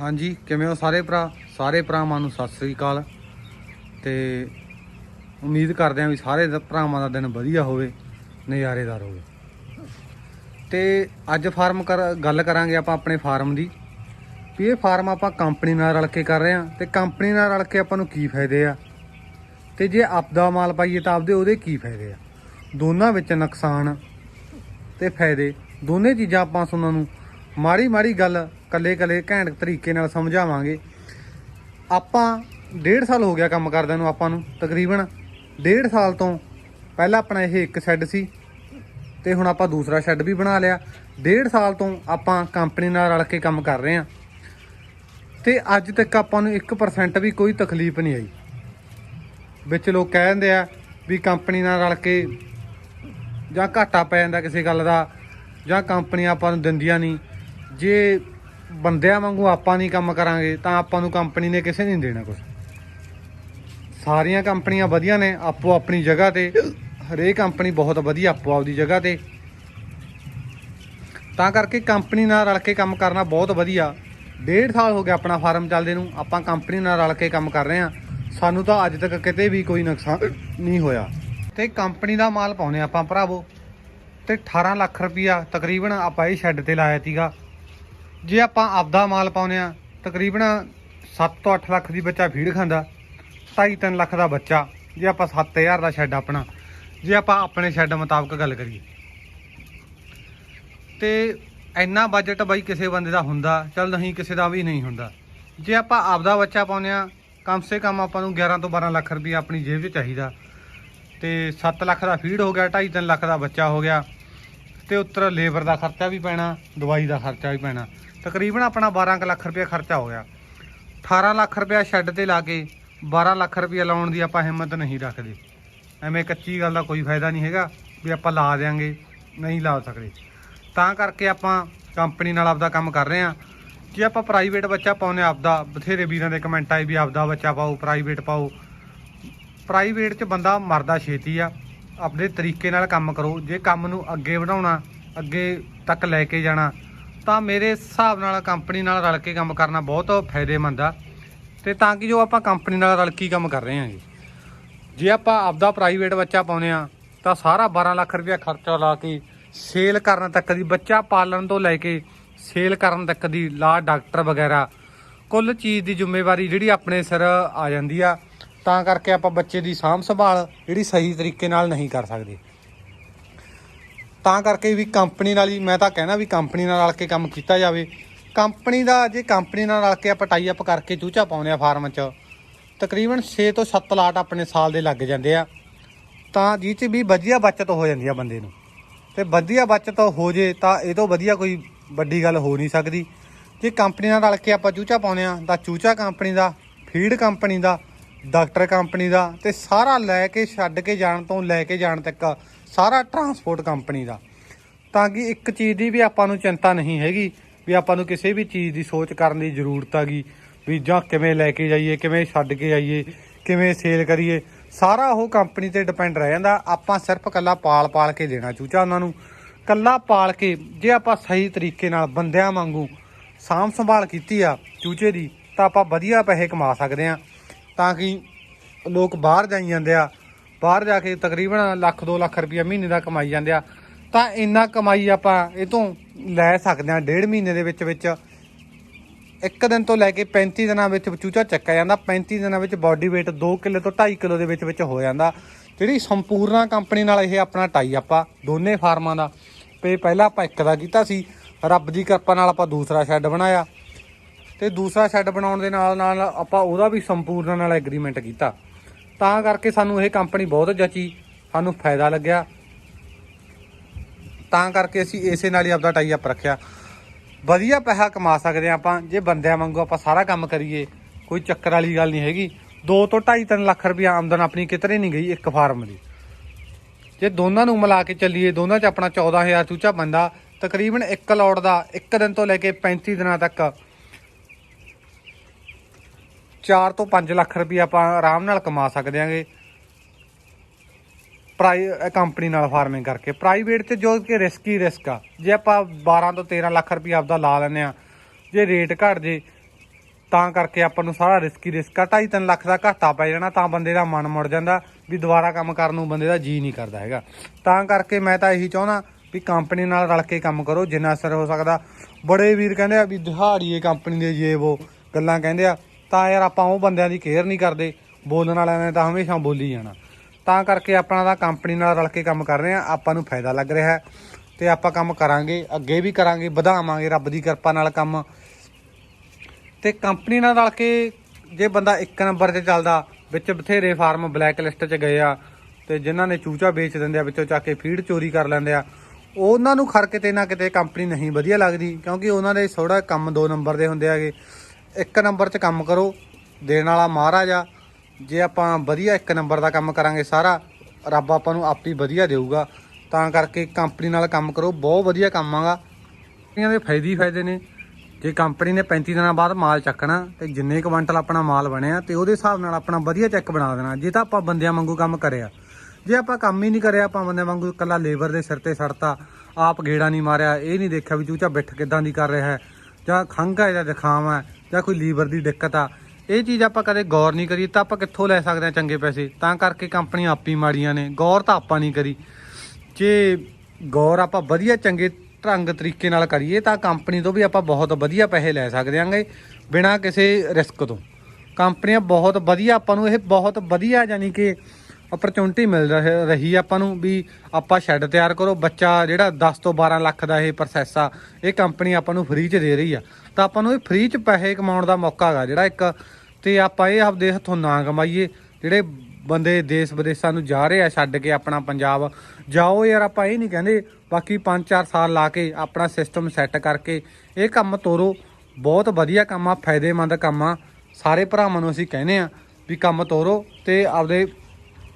ਹਾਂਜੀ, ਕਿਵੇਂ ਹੋ ਸਾਰੇ ਭਰਾ? ਸਾਰੇ ਭਰਾਵਾਂ ਨੂੰ ਸਤਿ ਸ੍ਰੀ ਅਕਾਲ। ਤੇ ਉਮੀਦ ਕਰਦੇ ਹਾਂ ਵੀ ਸਾਰੇ ਭਰਾਵਾਂ ਦਾ ਦਿਨ ਵਧੀਆ ਹੋਵੇ, ਨਜ਼ਾਰੇਦਾਰ ਹੋਵੇ। ਤੇ ਅੱਜ ਫਾਰਮ ਕਰ ਗੱਲ ਕਰਾਂਗੇ ਆਪਾਂ ਆਪਣੇ ਫਾਰਮ ਦੀ, ਵੀ ਇਹ ਫਾਰਮ ਆਪਾਂ ਕੰਪਨੀ ਨਾਲ ਰਲ ਕੇ ਕਰ ਰਹੇ ਹਾਂ। ਤੇ ਕੰਪਨੀ ਨਾਲ ਰਲ ਕੇ ਆਪਾਂ ਨੂੰ ਕੀ ਫਾਇਦੇ ਆ? ਤੇ ਜੇ ਆਪਦਾ ਮਾਲ ਪਾਈਏ ਤਾਂ ਆਪਦੇ ਉਹਦੇ ਕੀ ਫਾਇਦੇ ਆ? ਦੋਨਾਂ ਵਿੱਚ ਨੁਕਸਾਨ ਤੇ ਫਾਇਦੇ। ਦੋਨੇ ਚੀਜ਼ਾਂ ਆਪਾਂ ਸੁਣਨ ਨੂੰ ਮਾੜੀ ਮਾੜੀ ਗੱਲ ਕੱਲੇ ਕੱਲੇ ਘੈਂਟ ਤਰੀਕੇ ਨਾਲ ਸਮਝਾਵਾਂਗੇ। ਆਪਾਂ ਡੇਢ ਸਾਲ ਹੋ ਗਿਆ ਕੰਮ ਕਰਦਿਆਂ ਨੂੰ ਆਪਾਂ ਨੂੰ, ਤਕਰੀਬਨ ਡੇਢ ਸਾਲ ਤੋਂ ਪਹਿਲਾਂ ਆਪਣਾ ਇਹ ਇੱਕ ਸ਼ੈੱਡ ਸੀ ਤੇ ਹੁਣ ਆਪਾਂ ਦੂਸਰਾ ਸ਼ੈੱਡ ਵੀ ਬਣਾ ਲਿਆ। ਡੇਢ ਸਾਲ ਤੋਂ ਆਪਾਂ ਕੰਪਨੀ ਨਾਲ ਰਲ ਕੇ ਕੰਮ ਕਰ ਰਹੇ ਹਾਂ। ਤੇ ਅੱਜ ਤੱਕ ਆਪਾਂ ਨੂੰ 1% ਵੀ ਕੋਈ ਤਕਲੀਫ ਨਹੀਂ ਆਈ। ਵਿੱਚ ਲੋਕ ਕਹਿ ਦਿੰਦੇ ਆ ਵੀ ਕੰਪਨੀ ਨਾਲ ਰਲ ਕੇ ਜਾਂ ਘਾਟਾ ਪੈ ਜਾਂਦਾ ਕਿਸੇ ਗੱਲ ਦਾ ਜਾਂ ਕੰਪਨੀ ਆਪਾਂ ਨੂੰ ਦਿੰਦੀਆਂ ਨਹੀਂ। ਜੇ ਬੰਦਿਆਂ ਵਾਂਗੂ ਆਪਾਂ ਨਹੀਂ ਕੰਮ ਕਰਾਂਗੇ, ਤਾਂ ਆਪਾਂ ਨੂੰ ਕੰਪਨੀ ਨੇ ਕਿਸੇ ਨਹੀਂ ਦੇਣਾ ਕੁਝ ਸਾਰੀਆਂ ਕੰਪਨੀਆਂ ਵਧੀਆ ਨੇ, ਆਪੋ ਆਪਣੀ ਜਗ੍ਹਾ ਤੇ। ਹਰੇਕ ਕੰਪਨੀ ਬਹੁਤ ਵਧੀਆ, ਆਪੋ ਆਪਦੀ ਜਗ੍ਹਾ ਤੇ। ਤਾਂ ਕਰਕੇ ਕੰਪਨੀ ਨਾਲ ਰਲ ਕੇ ਕੰਮ ਕਰਨਾ ਬਹੁਤ ਵਧੀਆ। ਡੇਢ ਸਾਲ ਹੋ ਗਿਆ ਆਪਣਾ ਫਾਰਮ ਚੱਲਦੇ ਨੂੰ, ਆਪਾਂ ਕੰਪਨੀ ਨਾਲ ਰਲ ਕੇ ਕੰਮ ਕਰ ਰਹੇ ਹਾਂ। ਸਾਨੂੰ ਤਾਂ ਅੱਜ ਤੱਕ ਕਿਤੇ ਵੀ ਕੋਈ ਨੁਕਸਾਨ ਨਹੀਂ ਹੋਇਆ। ਤੇ ਕੰਪਨੀ ਦਾ ਮਾਲ ਪਾਉਨੇ ਆਪਾਂ ਭਰਾਵੋ। ਤੇ 18 ਲੱਖ ਰੁਪਈਆ ਤਕਰੀਬਨ ਆਪਾਂ ਇਹ ਸ਼ੈੱਡ ਤੇ ਲਾਇਆ ਸੀਗਾ। ਜੇ ਆਪਾਂ ਆਪਦਾ ਮਾਲ ਪਾਉਨੇ ਆ ਤਕਰੀਬਨ 7 ਤੋਂ 8 ਲੱਖ ਦੀ ਬੱਚਾ ਫੀਡ ਖਾਂਦਾ 2.5 ਲੱਖ ਦਾ ਬੱਚਾ, ਜੇ ਆਪਾਂ 7000 ਦਾ ਸ਼ੈੱਡ ਆਪਣਾ, ਜੇ ਆਪਾਂ ਆਪਣੇ ਸ਼ੈੱਡ ਮੁਤਾਬਕ ਗੱਲ ਕਰੀਏ। ਤੇ ਇੰਨਾ ਬਜਟ ਬਾਈ ਕਿਸੇ ਬੰਦੇ ਦਾ ਹੁੰਦਾ, ਚੱਲ ਨਹੀਂ ਕਿਸੇ ਦਾ ਵੀ ਨਹੀਂ ਹੁੰਦਾ। ਜੇ ਆਪਾਂ ਆਪਦਾ ਬੱਚਾ ਪਾਉਨੇ ਆ ਕਮ ਸੇ ਕਮ ਆਪਾਂ ਨੂੰ 11 ਤੋਂ 12 ਲੱਖ ਰੁਪਈਆ ਆਪਣੀ ਜੇਬ 'ਚ ਚਾਹੀਦਾ। ਤੇ 7 ਲੱਖ ਦਾ ਫੀਡ ਹੋ ਗਿਆ 2.5 ਲੱਖ ਦਾ ਬੱਚਾ ਹੋ ਗਿਆ ਤੇ ਉੱਤਰ ਲੇਬਰ ਦਾ ਖਰਚਾ ਵੀ ਪੈਣਾ, ਦਵਾਈ ਦਾ ਖਰਚਾ ਵੀ ਪੈਣਾ। ਤਕਰੀਬਨ ਆਪਣਾ 12 ਕੁ ਲੱਖ ਰੁਪਇਆ ਖਰਚਾ ਹੋ ਗਿਆ। 18 ਲੱਖ ਰੁਪਇਆ ਸ਼ੈੱਡ ਤੇ ਲਾ ਕੇ 12 ਲੱਖ ਰੁਪਇਆ ਲਾਉਣ ਦੀ ਆਪਾਂ ਹਿੰਮਤ ਨਹੀਂ ਰੱਖਦੇ। ਐਵੇਂ ਕੱਚੀ ਗੱਲ ਦਾ ਕੋਈ ਫਾਇਦਾ ਨਹੀਂ ਹੈਗਾ ਵੀ ਆਪਾਂ ਲਾ ਦੇਾਂਗੇ ਨਹੀਂ ਲਾ ਸਕਦੇ। ਤਾਂ ਕਰਕੇ ਆਪਾਂ ਕੰਪਨੀ ਨਾਲ ਆਪਦਾ ਕੰਮ ਕਰ ਰਹੇ ਹਾਂ। ਜੇ ਆਪਾਂ ਪ੍ਰਾਈਵੇਟ ਬੱਚਾ ਪਾਉਨੇ ਆਪਦਾ ਬਥੇਰੇ ਵੀਰਾਂ ਦੇ ਕਮੈਂਟ ਆਏ ਵੀ ਆਪਦਾ ਬੱਚਾ ਪਾਓ ਪ੍ਰਾਈਵੇਟ ਪਾਓ। ਪ੍ਰਾਈਵੇਟ 'ਚ ਬੰਦਾ ਮਰਦਾ ਛੇਤੀ ਆ। ਆਪਣੇ ਤਰੀਕੇ ਨਾਲ ਕੰਮ ਕਰੋ, ਜੇ ਕੰਮ ਨੂੰ ਅੱਗੇ ਵਧਾਉਣਾ, ਅੱਗੇ ਤੱਕ ਲੈ ਕੇ ਜਾਣਾ, ਤਾਂ ਮੇਰੇ ਹਿਸਾਬ ਨਾਲ ਕੰਪਨੀ ਨਾਲ ਰਲ ਕੇ ਕੰਮ ਕਰਨਾ ਬਹੁਤ ਫਾਇਦੇਮੰਦ ਆ। ਤੇ ਤਾਂ ਕਿ ਜੋ ਆਪਾਂ ਕੰਪਨੀ ਨਾਲ ਰਲ ਕੇ ਕੰਮ ਕਰ ਰਹੇ ਹਾਂਗੇ। ਜੇ ਆਪਾਂ ਆਪਦਾ ਪ੍ਰਾਈਵੇਟ ਬੱਚਾ ਪਾਉਨੇ ਆ ਤਾਂ ਸਾਰਾ 12 ਲੱਖ ਰੁਪਇਆ ਖਰਚਾ ਲਾ ਕੇ ਸੇਲ ਕਰਨ ਤੱਕ ਦੀ, ਬੱਚਾ ਪਾਲਣ ਤੋਂ ਲੈ ਕੇ ਸੇਲ ਕਰਨ ਤੱਕ ਦੀ, ਲਾ ਡਾਕਟਰ ਵਗੈਰਾ, ਕੁੱਲ ਚੀਜ਼ ਦੀ ਜ਼ਿੰਮੇਵਾਰੀ ਜਿਹੜੀ ਆਪਣੇ ਸਿਰ ਆ ਜਾਂਦੀ ਆ। ਤਾਂ ਕਰਕੇ ਆਪਾਂ ਬੱਚੇ ਦੀ ਸਾਂਭ ਸੰਭਾਲ ਜਿਹੜੀ ਸਹੀ ਤਰੀਕੇ ਨਾਲ ਨਹੀਂ ਕਰ ਸਕਦੇ। ਤਾਂ ਕਰਕੇ ਵੀ ਕੰਪਨੀ ਨਾਲ ਹੀ, ਮੈਂ ਤਾਂ ਕਹਿਣਾ ਵੀ ਕੰਪਨੀ ਨਾਲ ਰਲ ਕੇ ਕੰਮ ਕੀਤਾ ਜਾਵੇ। ਕੰਪਨੀ ਦਾ, ਜੇ ਕੰਪਨੀ ਨਾਲ ਰਲ ਕੇ ਆਪਾਂ ਟਾਈ ਅਪ ਕਰਕੇ ਚੂਚਾ ਪਾਉਂਦੇ ਆ ਫਾਰਮ 'ਚ, ਤਕਰੀਬਨ 6 ਤੋਂ 7 ਲਾਟ ਆਪਣੇ ਸਾਲ ਦੇ ਲੱਗ ਜਾਂਦੇ ਆ। ਤਾਂ ਜਿਹ 'ਚ ਵੀ ਵਧੀਆ ਬਚਤ ਹੋ ਜਾਂਦੀ ਆ ਬੰਦੇ ਨੂੰ। ਤੇ ਵਧੀਆ ਬਚਤ ਹੋ ਜੇ ਤਾਂ ਇਹ ਤੋਂ ਵਧੀਆ ਕੋਈ ਵੱਡੀ ਗੱਲ ਹੋ ਨਹੀਂ ਸਕਦੀ। ਜੇ ਕੰਪਨੀ ਨਾਲ ਰਲ ਕੇ ਆਪਾਂ ਚੂਚਾ ਪਾਉਂਦੇ ਆ, ਤਾਂ ਚੂਚਾ ਕੰਪਨੀ ਦਾ, ਫੀਡ ਕੰਪਨੀ ਦਾ ਡਾਕਟਰ ਕੰਪਨੀ ਦਾ ਤੇ ਸਾਰਾ ਲੈ ਕੇ ਛੱਡ ਕੇ ਜਾਣ ਤੋਂ ਲੈ ਕੇ ਜਾਣ ਤੱਕ ਸਾਰਾ ਟਰਾਂਸਪੋਰਟ ਕੰਪਨੀ ਦਾ। ਤਾਂ ਕਿ ਇੱਕ ਚੀਜ਼ ਦੀ ਵੀ ਆਪਾਂ ਨੂੰ ਚਿੰਤਾ ਨਹੀਂ ਹੈਗੀ, ਵੀ ਆਪਾਂ ਨੂੰ ਕਿਸੇ ਵੀ ਚੀਜ਼ ਦੀ ਸੋਚ ਕਰਨ ਦੀ ਜ਼ਰੂਰਤ ਆ ਗਈ ਵੀ ਜਾਂ ਕਿਵੇਂ ਲੈ ਕੇ ਜਾਈਏ, ਕਿਵੇਂ ਛੱਡ ਕੇ ਆਈਏ ਕਿਵੇਂ ਸੇਲ ਕਰੀਏ, ਸਾਰਾ ਉਹ ਕੰਪਨੀ ਤੇ ਡਿਪੈਂਡ ਰਹਿ ਜਾਂਦਾ। ਆਪਾਂ ਸਿਰਫ ਕੱਲਾ ਪਾਲ ਪਾਲ ਕੇ ਦੇਣਾ ਚੂਚਾ ਉਹਨਾਂ ਨੂੰ। ਕੱਲਾ ਪਾਲ ਕੇ ਜੇ ਆਪਾਂ ਸਹੀ ਤਰੀਕੇ ਨਾਲ ਬੰਦਿਆਂ ਵਾਂਗੂ ਸਾਂਭ ਸੰਭਾਲ ਕੀਤੀ ਆ ਚੂਚੇ ਦੀ, ਤਾਂ ਆਪਾਂ ਵਧੀਆ ਪੈਸੇ ਕਮਾ ਸਕਦੇ ਆ ਤਾਂ ਕਿ ਲੋਕ ਬਾਹਰ ਜਾਈ ਜਾਂਦੇ ਆ। ਬਾਹਰ ਜਾ ਕੇ ਤਕਰੀਬਨ ਲੱਖ 2 ਲੱਖ ਰੁਪਇਆ ਮਹੀਨੇ ਦਾ ਕਮਾਈ ਜਾਂਦੇ ਆ। ਤਾਂ ਇੰਨਾ ਕਮਾਈ ਆਪਾਂ ਇਹ ਤੋਂ ਲੈ ਸਕਦੇ ਆ ਡੇਢ ਮਹੀਨੇ ਦੇ ਵਿੱਚ ਵਿੱਚ। ਇੱਕ ਦਿਨ ਤੋਂ ਲੈ ਕੇ 35 ਦਿਨਾਂ ਵਿੱਚ ਚੂਚਾ ਚੱਕਿਆ ਜਾਂਦਾ। 35 ਦਿਨਾਂ ਵਿੱਚ ਬਾਡੀ weight 2 ਕਿਲੋ ਤੋਂ 2.5 ਕਿਲੋ ਦੇ ਵਿੱਚ ਵਿੱਚ ਹੋ ਜਾਂਦਾ। ਜਿਹੜੀ ਸੰਪੂਰਨਾ ਕੰਪਨੀ ਨਾਲ ਇਹ ਆਪਣਾ ਟਾਈ ਆਪਾਂ, ਦੋਨੇ ਫਾਰਮਾਂ ਦਾ। ਤੇ ਪਹਿਲਾਂ ਆਪਾਂ ਇੱਕ ਦਾ ਕੀਤਾ ਸੀ। ਰੱਬ ਦੀ ਕਿਰਪਾ ਨਾਲ ਆਪਾਂ ਦੂਸਰਾ ਸ਼ੈੱਡ ਬਣਾਇਆ। ਤੇ ਦੂਸਰਾ ਸ਼ੈੱਡ ਬਣਾਉਣ ਦੇ ਨਾਲ ਨਾਲ ਆਪਾਂ ਉਹਦਾ ਵੀ ਸੰਪੂਰਨ ਨਾਲ ਐਗਰੀਮੈਂਟ ਕੀਤਾ। ਤਾਂ ਕਰਕੇ ਸਾਨੂੰ ਇਹ ਕੰਪਨੀ ਬਹੁਤ ਜਚੀ, ਸਾਨੂੰ ਫਾਇਦਾ ਲੱਗਿਆ। ਤਾਂ ਕਰਕੇ ਅਸੀਂ ਇਸੇ ਨਾਲ ਹੀ ਆਪਦਾ ਟਾਈ ਅਪ ਰੱਖਿਆ। ਵਧੀਆ ਪੈਸਾ ਕਮਾ ਸਕਦੇ ਹਾਂ ਆਪਾਂ, ਜੇ ਬੰਦਿਆਂ ਵਾਂਗੂ ਆਪਾਂ ਸਾਰਾ ਕੰਮ ਕਰੀਏ, ਕੋਈ ਚੱਕਰ ਵਾਲੀ ਗੱਲ ਨਹੀਂ ਹੈਗੀ। 2 ਤੋਂ 2.5 3 ਲੱਖ ਰੁਪਇਆ ਆਮਦਨ ਆਪਣੀ ਕਿਤਰੇ ਨਹੀਂ ਗਈ ਇੱਕ ਫਾਰਮ ਦੀ। ਜੇ ਦੋਨਾਂ ਨੂੰ ਮਿਲਾ ਕੇ ਚੱਲੀਏ, ਦੋਨਾਂ 'ਚ ਆਪਣਾ 14000 ਚੂਚਾ ਬੰਦਾ, ਤਕਰੀਬਨ ਇੱਕ ਲੋਟ ਦਾ ਇੱਕ ਦਿਨ ਤੋਂ ਲੈ ਕੇ 35 ਦਿਨਾਂ ਤੱਕ 4 ਤੋਂ 5 ਲੱਖ ਰੁਪਏ ਆਪਾਂ ਆਰਾਮ ਨਾਲ ਕਮਾ ਸਕਦੇ ਆਂਗੇ। ਪ੍ਰਾਈ ਕੰਪਨੀ ਨਾਲ ਫਾਰਮਿੰਗ ਕਰਕੇ। ਪ੍ਰਾਈਵੇਟ ਤੇ ਜੋ ਕਿ ਰਿਸਕ ਹੀ ਰਿਸਕ ਆ। ਜੇ ਆਪਾਂ 12 ਤੋਂ 13 ਲੱਖ ਰੁਪਏ ਆਪਦਾ ਲਾ ਲੈਂਦੇ ਆ, ਜੇ ਰੇਟ ਘਟ ਜੇ, ਤਾਂ ਕਰਕੇ ਆਪਾਂ ਨੂੰ ਸਾਰਾ ਰਿਸਕੀ ਰਿਸਕ ਆ। 2.5 ਲੱਖ ਦਾ ਘਾਟਾ ਪੈ ਜਾਣਾ ਤਾਂ ਬੰਦੇ ਦਾ ਮਨ ਮੁੜ ਜਾਂਦਾ ਵੀ ਦੁਬਾਰਾ ਕੰਮ ਕਰਨ ਨੂੰ ਬੰਦੇ ਦਾ ਜੀ ਨਹੀਂ ਕਰਦਾ ਹੈਗਾ। ਤਾਂ ਕਰਕੇ ਮੈਂ ਤਾਂ ਇਹੀ ਚਾਹੁੰਦਾ ਵੀ ਕੰਪਨੀ ਨਾਲ ਰਲ ਕੇ ਕੰਮ ਕਰੋ। ਜਿੰਨਾ ਅਸਰ ਹੋ ਸਕਦਾ, ਬੜੇ ਵੀਰ ਕਹਿੰਦੇ ਆ ਵੀ ਦਿਹਾੜੀਏ ਕੰਪਨੀ ਦੇ ਜੇ ਉਹ। ਗੱਲਾਂ ਕਹਿੰਦੇ ਆ ਤਾਂ ਯਾਰ ਆਪਾਂ ਉਹ ਬੰਦਿਆਂ ਦੀ ਕੇਅਰ ਨਹੀਂ ਕਰਦੇ, ਬੋਲਣ ਵਾਲਿਆਂ ਨੇ ਤਾਂ ਹਮੇਸ਼ਾ ਬੋਲੀ ਜਾਣਾ। ਤਾਂ ਕਰਕੇ ਆਪਣਾ ਤਾਂ ਕੰਪਨੀ ਨਾਲ ਰਲ ਕੇ ਕੰਮ ਕਰ ਰਹੇ ਆ ਆਪਾਂ ਨੂੰ ਫਾਇਦਾ ਲੱਗ ਰਿਹਾ ਹੈ। ਤੇ ਆਪਾਂ ਕੰਮ ਕਰਾਂਗੇ, ਅੱਗੇ ਵੀ ਕਰਾਂਗੇ, ਵਧਾਵਾਂਗੇ ਰੱਬ ਦੀ ਕਿਰਪਾ ਨਾਲ ਕੰਮ। ਤੇ ਕੰਪਨੀ ਨਾਲ ਰਲ ਕੇ ਜੇ ਬੰਦਾ ਇੱਕ ਨੰਬਰ ਤੇ ਚੱਲਦਾ, ਵਿੱਚ ਬਥੇਰੇ ਫਾਰਮ ਬਲੈਕ ਲਿਸਟ 'ਚ ਗਏ ਆ, ਤੇ ਜਿਨ੍ਹਾਂ ਨੇ ਚੂਚਾ ਵੇਚ ਦਿੰਦੇ ਆ, ਵਿੱਚੋਂ ਚੱਕ ਕੇ ਫੀਡ ਚੋਰੀ ਕਰ ਲੈਂਦੇ ਆ, ਉਹਨਾਂ ਨੂੰ ਖਰ ਕਿਤੇ ਨਾ ਕਿਤੇ ਕੰਪਨੀ ਨਹੀਂ ਵਧੀਆ ਲੱਗਦੀ, ਕਿਉਂਕਿ ਉਹਨਾਂ ਦੇ ਥੋੜਾ ਕੰਮ ਦੋ ਨੰਬਰ ਦੇ ਹੁੰਦੇ ਹੈਗੇ। ਇੱਕ ਨੰਬਰ 'ਚ ਕੰਮ ਕਰੋ, ਦੇਣ ਵਾਲਾ ਮਹਾਰਾਜ ਆ। ਜੇ ਆਪਾਂ ਵਧੀਆ ਇੱਕ ਨੰਬਰ ਦਾ ਕੰਮ ਕਰਾਂਗੇ ਸਾਰਾ, ਰੱਬ ਆਪਾਂ ਨੂੰ ਆਪ ਹੀ ਵਧੀਆ ਦੇਊਗਾ। ਤਾਂ ਕਰਕੇ ਕੰਪਨੀ ਨਾਲ ਕੰਮ ਕਰੋ, ਬਹੁਤ ਵਧੀਆ ਕੰਮ ਆਗਾ। ਇਹਨਾਂ ਦੇ ਫਾਇਦੇ ਹੀ ਫਾਇਦੇ ਨੇ। ਜੇ ਕੰਪਨੀ ਨੇ 35 ਦਿਨਾਂ ਬਾਅਦ ਮਾਲ ਚੱਕਣਾ, ਤੇ ਜਿੰਨੇ ਕੁਆਂਟਲ ਆਪਣਾ ਮਾਲ ਬਣਿਆ, ਤੇ ਉਹਦੇ ਹਿਸਾਬ ਨਾਲ ਆਪਣਾ ਵਧੀਆ ਚੈੱਕ ਬਣਾ ਦੇਣਾ। ਜੇ ਤਾਂ ਆਪਾਂ ਬੰਦਿਆਂ ਵਾਂਗੂ ਕੰਮ ਕਰਿਆ। ਜੇ ਆਪਾਂ ਕੰਮ ਹੀ ਨਹੀਂ ਕਰਿਆ, ਆਪਾਂ ਬੰਦਿਆਂ ਵਾਂਗੂ ਇਕੱਲਾ ਲੇਬਰ ਦੇ ਸਿਰ ਤੇ ਸੜਤਾ, ਆਪ ਗੇੜਾ ਨਹੀਂ ਮਾਰਿਆ, ਇਹ ਨਹੀਂ ਦੇਖਿਆ ਵੀ ਚੂਚਾ ਬਿੱਠ ਕਿਦਾਂ ਦੀ ਕਰ ਰਿਹਾ ਹੈ, ਜਾਂ ਖੰਘ ਹੈ ਜਾਂ ਜ਼ੁਕਾਮ ਹੈ। ਜਾਂ ਕੋਈ ਲੀਵਰ ਦੀ ਦਿੱਕਤ ਆ, ਇਹ ਚੀਜ਼ ਆਪਾਂ ਕਦੇ ਗੌਰ ਨਹੀਂ ਕਰੀ, ਤਾਂ ਆਪਾਂ ਕਿੱਥੋਂ ਲੈ ਸਕਦੇ ਹਾਂ ਚੰਗੇ ਪੈਸੇ? ਤਾਂ ਕਰਕੇ ਕੰਪਨੀਆਂ ਆਪ ਹੀ ਮਾੜੀਆਂ ਨੇ, ਗੌਰ ਤਾਂ ਆਪਾਂ ਨਹੀਂ ਕਰੀ। ਜੇ ਗੌਰ ਆਪਾਂ ਵਧੀਆ ਚੰਗੇ ਢੰਗ ਤਰੀਕੇ ਨਾਲ ਕਰੀਏ, ਤਾਂ ਕੰਪਨੀ ਤੋਂ ਵੀ ਆਪਾਂ ਬਹੁਤ ਵਧੀਆ ਪੈਸੇ ਲੈ ਸਕਦੇ ਆਂਗੇ, ਬਿਨਾਂ ਕਿਸੇ ਰਿਸਕ ਤੋਂ। ਕੰਪਨੀਆਂ ਬਹੁਤ ਵਧੀਆ, ਆਪਾਂ ਨੂੰ ਇਹ ਬਹੁਤ ਵਧੀਆ ਯਾਨੀ ਕਿ ਓਪਰਚੁਨਿਟੀ ਮਿਲ ਰਹੇ- ਰਹੀ ਆਪਾਂ ਨੂੰ ਵੀ ਆਪਾਂ ਸ਼ੈੱਡ ਤਿਆਰ ਕਰੋ। ਬੱਚਾ ਜਿਹੜਾ 10 ਤੋਂ 12 ਲੱਖ ਦਾ ਇਹ ਪ੍ਰੋਸੈਸ ਆ, ਇਹ ਕੰਪਨੀ ਆਪਾਂ ਨੂੰ ਫ੍ਰੀ 'ਚ ਦੇ ਰਹੀ ਆ। ਤਾਂ ਆਪਾਂ ਨੂੰ ਇਹ ਫ੍ਰੀ 'ਚ ਪੈਸੇ ਕਮਾਉਣ ਦਾ ਮੌਕਾ ਹੈਗਾ ਜਿਹੜਾ ਇੱਕ, ਤੇ ਆਪਾਂ ਇਹ ਆਪਦੇ ਹੱਥੋਂ ਨਾ ਕਮਾਈਏ। ਜਿਹੜੇ ਬੰਦੇ ਦੇਸ਼ ਵਿਦੇਸ਼ਾਂ ਨੂੰ ਜਾ ਰਹੇ ਆ ਛੱਡ ਕੇ ਆਪਣਾ ਪੰਜਾਬ, ਜਾਓ ਯਾਰ ਆਪਾਂ ਇਹ ਨਹੀਂ ਕਹਿੰਦੇ, ਬਾਕੀ 5-4 ਸਾਲ ਲਾ ਕੇ ਆਪਣਾ ਸਿਸਟਮ ਸੈੱਟ ਕਰਕੇ ਇਹ ਕੰਮ ਤੋਰੋ। ਬਹੁਤ ਵਧੀਆ ਕੰਮ ਆ, ਫਾਇਦੇਮੰਦ ਕੰਮ ਆ। ਸਾਰੇ ਭਰਾਵਾਂ ਨੂੰ ਅਸੀਂ ਕਹਿੰਦੇ ਆ ਵੀ ਕੰਮ ਤੋਰੋ ਤੇ ਆਪਦੇ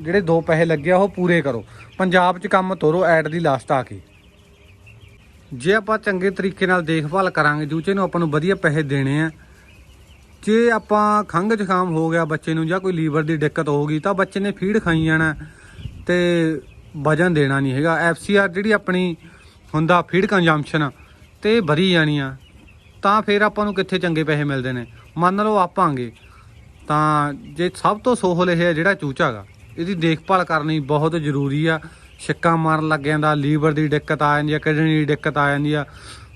ਜਿਹੜੇ ਦੋ ਪੈਸੇ ਲੱਗੇ ਆ, ਉਹ ਪੂਰੇ ਕਰੋ। ਪੰਜਾਬ 'ਚ ਕੰਮ ਤੋਰੋ ਐਟ ਦੀ ਲਾਸਟ ਆ ਕੇ। ਜੇ ਆਪਾਂ ਚੰਗੇ ਤਰੀਕੇ ਨਾਲ ਦੇਖਭਾਲ ਕਰਾਂਗੇ, ਜੂਚੇ ਨੂੰ ਆਪਾਂ ਨੂੰ ਵਧੀਆ ਪੈਸੇ ਦੇਣੇ ਆ। ਜੇ ਆਪਾਂ ਖੰਘ ਜ਼ੁਕਾਮ ਹੋ ਗਿਆ ਬੱਚੇ ਨੂੰ ਜਾਂ ਕੋਈ ਲੀਵਰ ਦੀ ਦਿੱਕਤ ਹੋ ਗਈ, ਤਾਂ ਬੱਚੇ ਨੇ ਫੀਡ ਖਾਈ ਜਾਣਾ ਤੇ ਵਜਨ ਦੇਣਾ ਨਹੀਂ ਹੈਗਾ। ਐਫਸੀਆਰ ਜਿਹੜੀ ਆਪਣੀ ਹੁੰਦਾ, ਫੀਡ ਕੰਜੰਪਸ਼ਨ, ਤੇ ਭਰੀ ਜਾਣੀ ਆ। ਤਾਂ ਫਿਰ ਆਪਾਂ ਨੂੰ ਕਿੱਥੇ ਚੰਗੇ ਪੈਸੇ ਮਿਲਦੇ ਨੇ? ਮੰਨ ਲਓ ਆਪਾਂਗੇ ਤਾਂ ਜੇ ਸਭ ਤੋਂ ਸੋਹਲ ਇਹ ਹੈ ਜਿਹੜਾ ਚੂਚਾ ਗਾ ਇਹਦੀ ਦੇਖਭਾਲ ਕਰਨੀ ਬਹੁਤ ਜ਼ਰੂਰੀ ਆ। ਛਿੱਕਾਂ ਮਾਰਨ ਲੱਗ ਜਾਂਦਾ, ਲੀਵਰ ਦੀ ਦਿੱਕਤ ਆ ਜਾਂਦੀ ਆ, ਕਿਡਨੀ ਦੀ ਦਿੱਕਤ ਆ ਜਾਂਦੀ ਆ।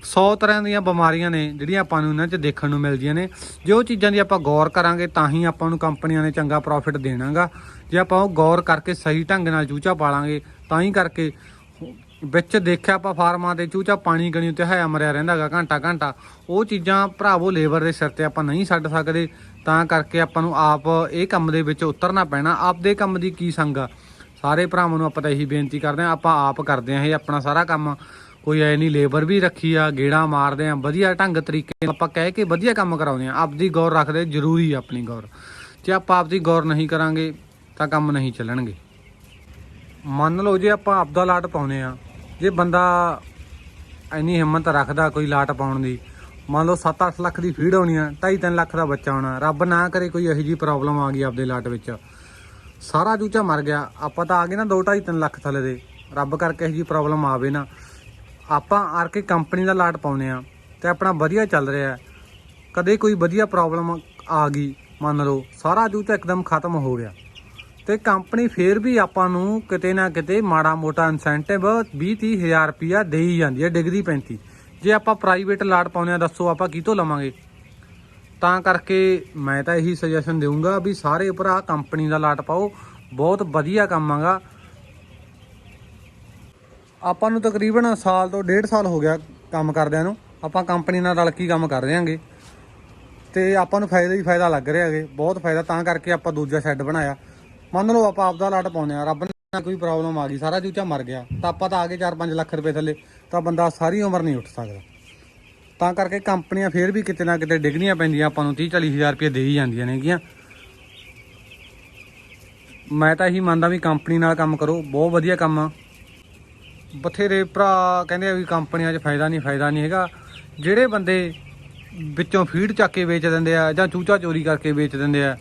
100 ਤਰ੍ਹਾਂ ਦੀਆਂ ਬਿਮਾਰੀਆਂ ਨੇ ਜਿਹੜੀਆਂ ਆਪਾਂ ਨੂੰ ਇਹਨਾਂ 'ਚ ਦੇਖਣ ਨੂੰ ਮਿਲਦੀਆਂ ਨੇ। ਜੇ ਉਹ ਚੀਜ਼ਾਂ ਦੀ ਆਪਾਂ ਗੌਰ ਕਰਾਂਗੇ ਤਾਂ ਹੀ ਆਪਾਂ ਨੂੰ ਕੰਪਨੀਆਂ ਨੇ ਚੰਗਾ ਪ੍ਰੋਫਿਟ ਦੇਣਾਗਾ। ਜੇ ਆਪਾਂ ਉਹ ਗੌਰ ਕਰਕੇ ਸਹੀ ਢੰਗ ਨਾਲ ਚੂਚਾ ਪਾਲਾਂਗੇ, ਤਾਂ ਹੀ ਕਰਕੇ ਵਿੱਚ ਦੇਖਿਆ ਆਪਾਂ ਫਾਰਮਾਂ ਤੇ ਚੂਚਾ ਪਾਣੀ ਗਣੀ ਤੇ ਹਾਇਆ ਮਰਿਆ ਰਹਿੰਦਾਗਾ ਘੰਟਾ ਘੰਟਾ। ਉਹ ਚੀਜ਼ਾਂ ਭਰਾਵੋ ਲੇਬਰ ਦੇ ਸਿਰ ਤੇ ਆਪਾਂ ਨਹੀਂ ਛੱਡ ਸਕਦੇ, ਤਾਂ ਕਰਕੇ ਆਪਾਂ ਨੂੰ ਆਪ ਇਹ ਕੰਮ ਦੇ ਵਿੱਚ ਉਤਰਨਾ ਪੈਣਾ। ਆਪਦੇ ਕੰਮ ਦੀ ਕੀ ਸੰਗ ਆ? ਸਾਰੇ ਭਰਾਵਾਂ ਨੂੰ ਆਪਾਂ ਤਾਂ ਇਹੀ ਬੇਨਤੀ ਕਰਦੇ ਆ ਆਪਾਂ ਆਪ ਕਰਦੇ ਆ ਇਹ ਆਪਣਾ ਸਾਰਾ ਕੰਮ। ਕੋਈ ਐ ਨਹੀਂ, ਲੇਬਰ ਵੀ ਰੱਖੀ ਆ, ਗੇੜਾ ਮਾਰਦੇ ਆ ਵਧੀਆ ਢੰਗ ਤਰੀਕੇ ਨਾਲ ਆਪਾਂ ਕਹਿ ਕੇ ਵਧੀਆ ਕੰਮ ਕਰਾਉਂਦੇ ਆ ਆਪਦੀ ਗੌਰ ਰੱਖਦੇ ਜ਼ਰੂਰੀ ਆ ਆਪਣੀ ਗੌਰ। ਜੇ ਆਪਾਂ ਆਪਦੀ ਗੌਰ ਨਹੀਂ ਕਰਾਂਗੇ, ਤਾਂ ਕੰਮ ਨਹੀਂ ਚੱਲਣਗੇ। ਮੰਨ ਲਓ ਜੇ ਆਪਾਂ ਆਪਦਾ ਲਾਟ ਪਾਉਨੇ ਆ ਜੇ ਬੰਦਾ ਇੰਨੀ ਹਿੰਮਤ ਰੱਖਦਾ ਕੋਈ ਲਾਟ ਪਾਉਣ ਦੀ, ਮੰਨ ਲਓ 7-8 ਲੱਖ ਦੀ ਫੀਡ ਹੋਣੀ ਆ 2.5-3 ਲੱਖ ਦਾ ਬੱਚਾ ਹੋਣਾ ਰੱਬ ਨਾ ਕਰੇ ਕੋਈ ਇਹੋ ਜੀ ਪ੍ਰੋਬਲਮ ਆ ਗਈ ਆਪਦੇ ਲਾਟ ਵਿੱਚ। ਸਾਰਾ ਚੂਚਾ ਮਰ ਗਿਆ, ਆਪਾਂ ਤਾਂ ਆ ਗਏ ਨਾ 2.5-3 ਲੱਖ ਥੱਲੇ ਦੇ, ਰੱਬ ਕਰਕੇ ਇਹੋ ਜੀ ਪ੍ਰੋਬਲਮ ਆਵੇ ਨਾ। ਆਪਾਂ ਆਰ ਕੇ ਕੰਪਨੀ ਦਾ ਲਾਟ ਪਾਉਨੇ ਆ ਤੇ ਆਪਣਾ ਵਧੀਆ ਚੱਲ ਰਿਹਾ ਕਦੇ ਕੋਈ ਵਧੀਆ ਪ੍ਰੋਬਲਮ ਆ ਗਈ, ਮੰਨ ਲਓ, ਸਾਰਾ ਚੂਚਾ ਇੱਕਦਮ ਖਤਮ ਹੋ ਗਿਆ। ਤੇ ਕੰਪਨੀ ਫੇਰ ਵੀ ਆਪਾਂ ਨੂੰ ਕਿਤੇ ਨਾ ਕਿਤੇ ਮਾੜਾ ਮੋਟਾ ਇਨਸੈਂਟਿਵ 20 30 ਹਜ਼ਾਰ ਰੁਪਿਆ ਦੇ ਹੀ ਜਾਂਦੀ ਹੈ ਡਿਗਰੀ 35 ਜੇ ਆਪਾਂ ਪ੍ਰਾਈਵੇਟ ਲਾਟ ਪਾਉਂਦੇ ਆ ਦੱਸੋ ਆਪਾਂ ਕਿਤੋਂ ਲਵਾਂਗੇ? ਤਾਂ ਕਰਕੇ ਮੈਂ ਤਾਂ ਇਹੀ ਸੁਜੈਸ਼ਨ ਦੇਵਾਂਗਾ ਵੀ ਸਾਰੇ ਭਰਾ ਕੰਪਨੀ ਦਾ ਲਾਟ ਪਾਓ, ਬਹੁਤ ਵਧੀਆ ਕੰਮ ਆਗਾ। ਆਪਾਂ ਨੂੰ ਤਕਰੀਬਨ ਸਾਲ ਤੋਂ ਡੇਢ ਸਾਲ ਹੋ ਗਿਆ ਕੰਮ ਕਰਦਿਆਂ ਨੂੰ, ਆਪਾਂ ਕੰਪਨੀ ਨਾਲ ਰਲ ਕੇ ਕੰਮ ਕਰ ਰਹੇ ਹਾਂਗੇ। ਤੇ ਆਪਾਂ ਨੂੰ ਫਾਇਦਾ ਹੀ ਫਾਇਦਾ ਲੱਗ ਰਿਹਾ ਹੈਗੇ, ਬਹੁਤ ਫਾਇਦਾ ਤਾਂ ਕਰਕੇ ਆਪਾਂ ਦੂਜਾ ਸ਼ੈੱਡ ਬਣਾਇਆ। ਮੰਨ ਲਓ ਆਪਾਂ ਆਪਦਾ ਲਾਟ ਪਾਉਂਦੇ ਆ ਰੱਬ ਨੇ ਕੋਈ ਪ੍ਰੋਬਲਮ ਆ ਗਈ, ਸਾਰਾ ਚੂਚਾ ਮਰ ਗਿਆ। ਤਾਂ ਆਪਾਂ ਤਾਂ ਆ ਗਏ 4-5 ਲੱਖ ਰੁਪਏ ਥੱਲੇ, ਤਾਂ ਬੰਦਾ ਸਾਰੀ ਉਮਰ ਨਹੀਂ ਉੱਠ ਸਕਦਾ। ਤਾਂ ਕਰਕੇ ਕੰਪਨੀਆਂ ਫੇਰ ਵੀ ਕਿਤੇ ਨਾ ਕਿਤੇ ਡਿੱਗਣੀਆਂ ਪੈਂਦੀਆਂ, ਆਪਾਂ ਨੂੰ 30-40 ਹਜ਼ਾਰ ਰੁਪਏ ਦੇ ਹੀ ਜਾਂਦੀਆਂ ਨੇਗੀਆਂ। ਮੈਂ ਤਾਂ ਇਹੀ ਮੰਨਦਾ ਵੀ ਕੰਪਨੀ ਨਾਲ ਕੰਮ ਕਰੋ, ਬਹੁਤ ਵਧੀਆ ਕੰਮ ਆ। ਬਥੇਰੇ ਭਰਾ ਕਹਿੰਦੇ ਆ ਵੀ ਕੰਪਨੀਆਂ 'ਚ ਫਾਇਦਾ ਨਹੀਂ ਫਾਇਦਾ ਨਹੀਂ ਹੈਗਾ। ਜਿਹੜੇ ਬੰਦੇ ਵਿੱਚੋਂ ਫੀਡ ਚੱਕ ਕੇ ਵੇਚ ਦਿੰਦੇ ਆ ਜਾਂ ਚੂਚਾ ਚੋਰੀ ਕਰਕੇ ਵੇਚ ਦਿੰਦੇ ਆ,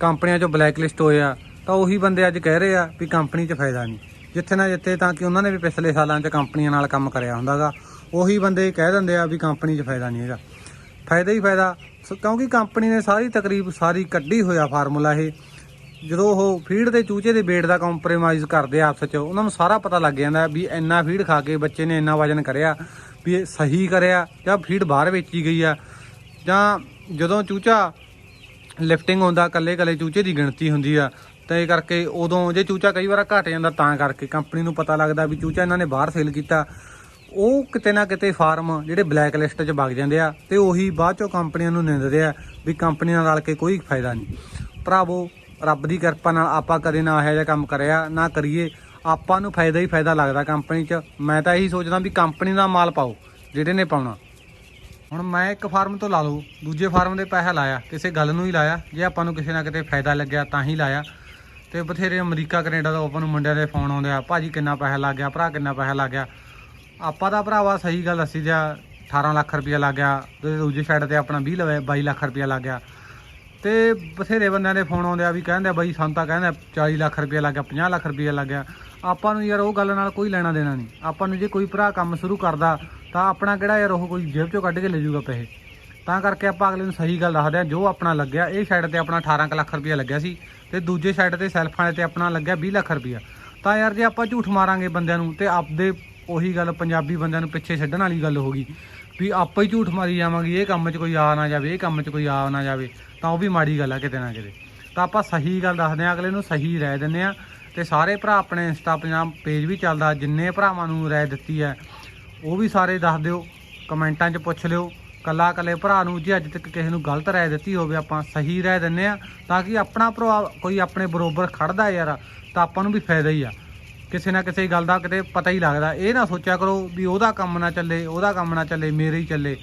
ਕੰਪਨੀਆਂ 'ਚੋਂ ਬਲੈਕ ਲਿਸਟ ਹੋਏ ਆ ਤਾਂ ਉਹੀ ਬੰਦੇ ਅੱਜ ਕਹਿ ਰਹੇ ਆ ਵੀ ਕੰਪਨੀ 'ਚ ਫਾਇਦਾ ਨਹੀਂ। ਜਿੱਥੇ ਨਾ ਜਿੱਥੇ ਤਾਂ ਕਿ ਉਹਨਾਂ ਨੇ ਵੀ ਪਿਛਲੇ ਸਾਲਾਂ 'ਚ ਕੰਪਨੀਆਂ ਨਾਲ ਕੰਮ ਕਰਿਆ ਹੁੰਦਾਗਾ। ਉਹੀ ਬੰਦੇ ਕਹਿ ਦਿੰਦੇ ਆ ਵੀ ਕੰਪਨੀ 'ਚ ਫਾਇਦਾ ਨਹੀਂ ਹੈਗਾ। ਫਾਇਦਾ ਹੀ ਫਾਇਦਾ। ਸ- ਕਿਉਂਕਿ ਕੰਪਨੀ ਨੇ ਸਾਰੀ ਤਕਰੀਬ ਸਾਰੀ ਕੱਢੀ ਹੋਇਆ ਫਾਰਮੂਲਾ ਇਹ। ਜਦੋਂ ਉਹ ਫੀਡ ਦੇ ਚੂਚੇ ਦੇ weight ਦਾ ਕੰਪਰੋਮਾਈਜ਼ ਕਰਦੇ ਆ ਆਪਸ 'ਚ, ਉਹਨਾਂ ਨੂੰ ਸਾਰਾ ਪਤਾ ਲੱਗ ਜਾਂਦਾ ਵੀ ਇੰਨਾ ਫੀਡ ਖਾ ਕੇ ਬੱਚੇ ਨੇ ਇੰਨਾ ਵਜਨ ਕਰਿਆ, ਵੀ ਇਹ ਸਹੀ ਕਰਿਆ ਜਾਂ ਫੀਡ ਬਾਹਰ ਵੇਚੀ ਗਈ ਆ। ਜਾਂ ਜਦੋਂ ਚੂਚਾ ਲਿਫਟਿੰਗ ਹੁੰਦਾ ਕੱਲੇ ਕੱਲੇ ਚੂਚੇ ਦੀ ਗਿਣਤੀ ਹੁੰਦੀ ਆ ਤਾਂ ਇਹ ਕਰਕੇ ਉਦੋਂ ਜੇ ਚੂਚਾ ਕਈ ਵਾਰ ਘਟ ਜਾਂਦਾ ਤਾਂ ਕਰਕੇ ਕੰਪਨੀ ਨੂੰ ਪਤਾ ਲੱਗਦਾ ਵੀ ਚੂਚਾ ਇਹਨਾਂ ਨੇ ਬਾਹਰ ਸੇਲ ਕੀਤਾ। ਉਹ ਕਿਤੇ ਨਾ ਕਿਤੇ ਫਾਰਮ ਜਿਹੜੇ ਬਲੈਕ ਲਿਸਟ 'ਚ ਵਗ ਜਾਂਦੇ ਆ ਤੇ ਉਹੀ ਬਾਅਦ ਚੋਂ ਕੰਪਨੀਆਂ ਨੂੰ ਨਿੰਦਦੇ ਆ ਵੀ ਕੰਪਨੀਆਂ ਨਾਲ ਰਲ ਕੇ ਕੋਈ ਫਾਇਦਾ ਨਹੀਂ। ਭਰਾਵੋ, ਰੱਬ ਦੀ ਕਿਰਪਾ ਨਾਲ ਆਪਾਂ ਕਦੇ ਨਾ ਇਹੋ ਜਿਹਾ ਕੰਮ ਕਰਿਆ, ਨਾ ਕਰੀਏ। ਆਪਾਂ ਨੂੰ ਫਾਇਦਾ ਹੀ ਫਾਇਦਾ ਲੱਗਦਾ ਕੰਪਨੀ 'ਚ। ਮੈਂ ਤਾਂ ਇਹੀ ਸੋਚਦਾ ਵੀ ਕੰਪਨੀ ਦਾ ਮਾਲ ਪਾਓ, ਜਿਹੜੇ ਨੇ ਪਾਉਣਾ। ਹੁਣ ਮੈਂ ਇੱਕ ਫਾਰਮ ਤੋਂ ਲਾ ਲਓ, ਦੂਜੇ ਫਾਰਮ ਦੇ ਪੈਸਾ ਲਾਇਆ, ਕਿਸੇ ਗੱਲ ਨੂੰ ਹੀ ਲਾਇਆ। ਜੇ ਆਪਾਂ ਨੂੰ ਕਿਸੇ ਨਾ ਕਿਤੇ ਫਾਇਦਾ ਲੱਗਿਆ ਤਾਂ ਹੀ ਲਾਇਆ। ਤੇ ਬਥੇਰੇ ਅਮਰੀਕਾ, ਕੈਨੇਡਾ ਤੋਂ ਆਪਾਂ ਨੂੰ ਮੁੰਡਿਆਂ ਦੇ ਫੋਨ ਆਉਂਦੇ ਆ। ਭਾਜੀ ਕਿੰਨਾ ਪੈਸਾ ਲੱਗ ਗਿਆ, ਭਰਾ ਕਿੰਨਾ ਪੈਸਾ ਲੱਗ ਗਿਆ। ਆਪਾਂ ਦਾ ਭਰਾਵਾ ਸਹੀ ਗੱਲ ਦੱਸੀ ਦਿਆ 18 ਲੱਖ ਰੁਪਇਆ ਲੱਗ ਗਿਆ। ਤੇ ਦੂਜੇ ਸਾਈਡ ਤੇ ਆਪਣਾ 20 ਲਵੇ 22 ਲੱਖ ਰੁਪਇਆ ਲੱਗ ਗਿਆ। ਤੇ ਬਥੇਰੇ ਬੰਦਿਆਂ ਦੇ ਫੋਨ ਆਉਂਦੇ ਆ ਵੀ ਕਹਿੰਦੇ ਆ, ਬਾਈ ਸਾਨੂੰ ਤਾਂ ਕਹਿੰਦੇ ਆ 40 ਲੱਖ ਰੁਪਇਆ ਲੱਗ ਗਿਆ 50 ਲੱਖ ਰੁਪਇਆ ਲੱਗ ਗਿਆ। ਆਪਾਂ ਨੂੰ ਯਾਰ ਉਹ ਗੱਲ ਨਾਲ ਕੋਈ ਲੈਣਾ ਦੇਣਾ ਨਹੀਂ। ਆਪਾਂ ਨੂੰ ਜੇ ਕੋਈ ਭਰਾ ਕੰਮ ਸ਼ੁਰੂ ਕਰਦਾ, ਤਾਂ ਆਪਣਾ ਕਿਹੜਾ ਯਾਰ ਉਹ ਕੋਈ ਜੇਬ ਚੋਂ ਕੱਢ ਕੇ ਲੈ ਜਾਊਗਾ ਪੈਸੇ। ਤਾਂ ਕਰਕੇ ਆਪਾਂ ਅਗਲੇ ਨੂੰ ਸਹੀ ਗੱਲ ਦੱਸਦੇ ਆ, ਜੋ ਆਪਣਾ ਲੱਗਿਆ, ਇਹ ਸਾਈਡ ਤੇ ਆਪਣਾ 18 ਕੁ ਲੱਖ ਰੁਪਇਆ ਲੱਗਿਆ ਸੀ। ਤੇ ਦੂਜੇ ਸਾਈਡ ਤੇ ਸੈਲਫਾਂ ਤੇ ਆਪਣਾ ਲੱਗਿਆ 20 ਲੱਖ ਰੁਪਇਆ। ਤਾਂ ਯਾਰ ਜੇ ਆਪਾਂ ਝੂਠ ਮਾਰਾਂਗੇ ਬੰਦਿਆਂ ਨੂੰ, ਤੇ ਆਪਦੇ ਉਹੀ ਗੱਲ ਪੰਜਾਬੀ ਬੰਦਿਆਂ ਨੂੰ ਪਿੱਛੇ ਛੱਡਣ ਵਾਲੀ ਗੱਲ ਹੋ ਗਈ ਵੀ ਆਪਾਂ ਹੀ ਝੂਠ ਮਾਰੀ ਜਾਵਾਂਗੇ, ਇਹ ਕੰਮ 'ਚ ਕੋਈ ਆ ਨਾ ਜਾਵੇ, ਇਹ ਕੰਮ 'ਚ ਕੋਈ ਆ ਨਾ ਜਾਵੇ, ਤਾਂ ਉਹ ਵੀ ਮਾੜੀ ਗੱਲ ਆ ਕਿਤੇ ਨਾ ਕਿਤੇ। ਤਾਂ ਆਪਾਂ ਸਹੀ ਗੱਲ ਦੱਸਦੇ ਆ ਅਗਲੇ ਨੂੰ ਸਹੀ ਰਾਏ ਦਿੰਦੇ ਆ ਤੇ ਸਾਰੇ ਭਰਾ ਆਪਣੇ ਇੰਸਟਾ ਪੰਜਾਬ ਪੇਜ ਵੀ ਚੱਲਦਾ, ਜਿੰਨੇ ਭਰਾਵਾਂ ਨੂੰ ਰਾਏ ਦਿੱਤੀ ਹੈ, ਉਹ ਵੀ ਸਾਰੇ ਦੱਸ ਦਿਓ, ਕਮੈਂਟਾਂ 'ਚ ਪੁੱਛ ਲਿਓ। ਕੱਲਾ ਕੱਲੇ ਭਰਾ ਨੂੰ ਜੇ ਅੱਜ ਤੱਕ ਕਿਸੇ ਨੂੰ ਗਲਤ ਰਾਏ ਦਿੱਤੀ ਹੋਵੇ, ਆਪਾਂ ਸਹੀ ਰਾਏ ਦਿੰਨੇ ਆ ਤਾਂ ਕਿ ਆਪਣਾ ਭਰਾ ਕੋਈ ਆਪਣੇ ਬਰੋਬਰ ਖੜਦਾ ਯਾਰ, ਤਾਂ ਆਪਾਂ ਨੂੰ ਵੀ ਫਾਇਦਾ ਹੀ ਆ। ਕਿਸੇ ਨਾ ਕਿਸੇ ਗੱਲ ਦਾ ਕਿਤੇ ਪਤਾ ਹੀ ਲੱਗਦਾ। ਇਹ ਨਾ ਸੋਚਿਆ ਕਰੋ ਵੀ ਉਹਦਾ ਕੰਮ ਨਾ ਚੱਲੇ, ਉਹਦਾ ਕੰਮ ਨਾ ਚੱਲੇ, ਮੇਰੇ ਹੀ ਚੱਲੇ।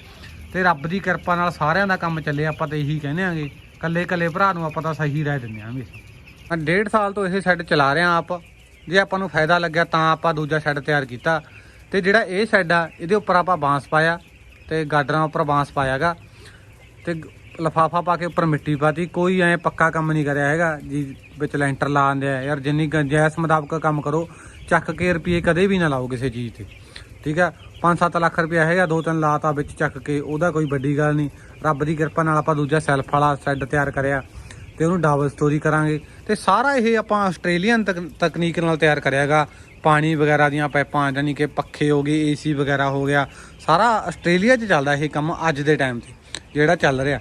ਤੇ ਰੱਬ ਦੀ ਕਿਰਪਾ ਨਾਲ ਸਾਰਿਆਂ ਦਾ ਕੰਮ ਚੱਲੇ, ਆਪਾਂ ਤਾਂ ਇਹੀ ਕਹਿੰਦੇ ਆਂਗੇ ਕੱਲੇ ਕੱਲੇ ਭਰਾ ਨੂੰ ਆਪਾਂ ਤਾਂ ਸਹੀ ਰਾਏ ਦਿੰਦੇ ਆਂ ਹਮੇਸ਼ਾ ਡੇਢ ਸਾਲ ਤੋਂ ਇਹ ਸ਼ੈੱਡ ਚਲਾ ਰਹੇ ਆ ਆਪ। ਜੇ ਆਪਾਂ ਨੂੰ ਫਾਇਦਾ ਲੱਗਿਆ ਤਾਂ ਆਪਾਂ ਦੂਜਾ ਸ਼ੈੱਡ ਤਿਆਰ ਕੀਤਾ। ਤੇ ਜਿਹੜਾ ਇਹ ਸ਼ੈੱਡ ਆ, ਇਹਦੇ ਉੱਪਰ ਆਪਾਂ ਬਾਂਸ ਪਾਇਆ। ਤੇ ਗਾਡਰਾਂ ਉੱਪਰ ਬਾਂਸ ਪਾਇਆਗਾ ਤੇ ਲਫਾਫਾ ਪਾ ਕੇ ਉੱਪਰ ਮਿੱਟੀ ਪਾਤੀ। ਕੋਈ ਐ ਪੱਕਾ ਕੰਮ ਨਹੀਂ ਕਰਿਆ ਹੈਗਾ, ਜੀ ਵਿੱਚ ਲੈਂਟਰ ਲਾ ਦਿੰਦੇ ਆ। ਯਾਰ ਜਿੰਨੀ ਗੰਜਾਇਸ਼ ਮੁਤਾਬਕ ਕੰਮ ਕਰੋ, ਚੱਕ ਕੇ ਰੁਪਏ ਕਦੇ ਵੀ ਨਾ ਲਾਓ ਕਿਸੇ ਚੀਜ਼ ਤੇ। ਠੀਕ ਆ? 5-7 ਲੱਖ ਰੁਪਇਆ ਹੈਗਾ, ਦੋ ਤਿੰਨ ਲਾਤਾ ਵਿੱਚ ਚੱਕ ਕੇ, ਉਹਦਾ ਕੋਈ ਵੱਡੀ ਗੱਲ ਨਹੀਂ। ਰੱਬ ਦੀ ਕਿਰਪਾ ਨਾਲ ਆਪਾਂ ਦੂਜਾ ਸੈਲਫ ਵਾਲਾ ਸੈੱਡ ਤਿਆਰ ਕਰਿਆ ਤੇ ਉਹਨੂੰ ਡਬਲ ਸਟੋਰੀ ਕਰਾਂਗੇ। ਤੇ ਸਾਰਾ ਇਹ ਆਪਾਂ ਆਸਟ੍ਰੇਲੀਅਨ ਤਕ- ਤਕਨੀਕ ਨਾਲ ਤਿਆਰ ਕਰਿਆਗਾ। ਪਾਣੀ ਵਗੈਰਾ ਦੀਆਂ ਪਾਈਪਾਂ ਯਾਨੀ ਕਿ ਪੱਖੇ ਹੋ ਗਏ, ਏਸੀ ਵਗੈਰਾ ਹੋ ਗਿਆ। ਸਾਰਾ ਆਸਟ੍ਰੇਲੀਆ 'ਚ ਚੱਲਦਾ ਇਹ ਕੰਮ ਅੱਜ ਦੇ ਟਾਈਮ ਤੇ ਜਿਹੜਾ ਚੱਲ ਰਿਹਾ।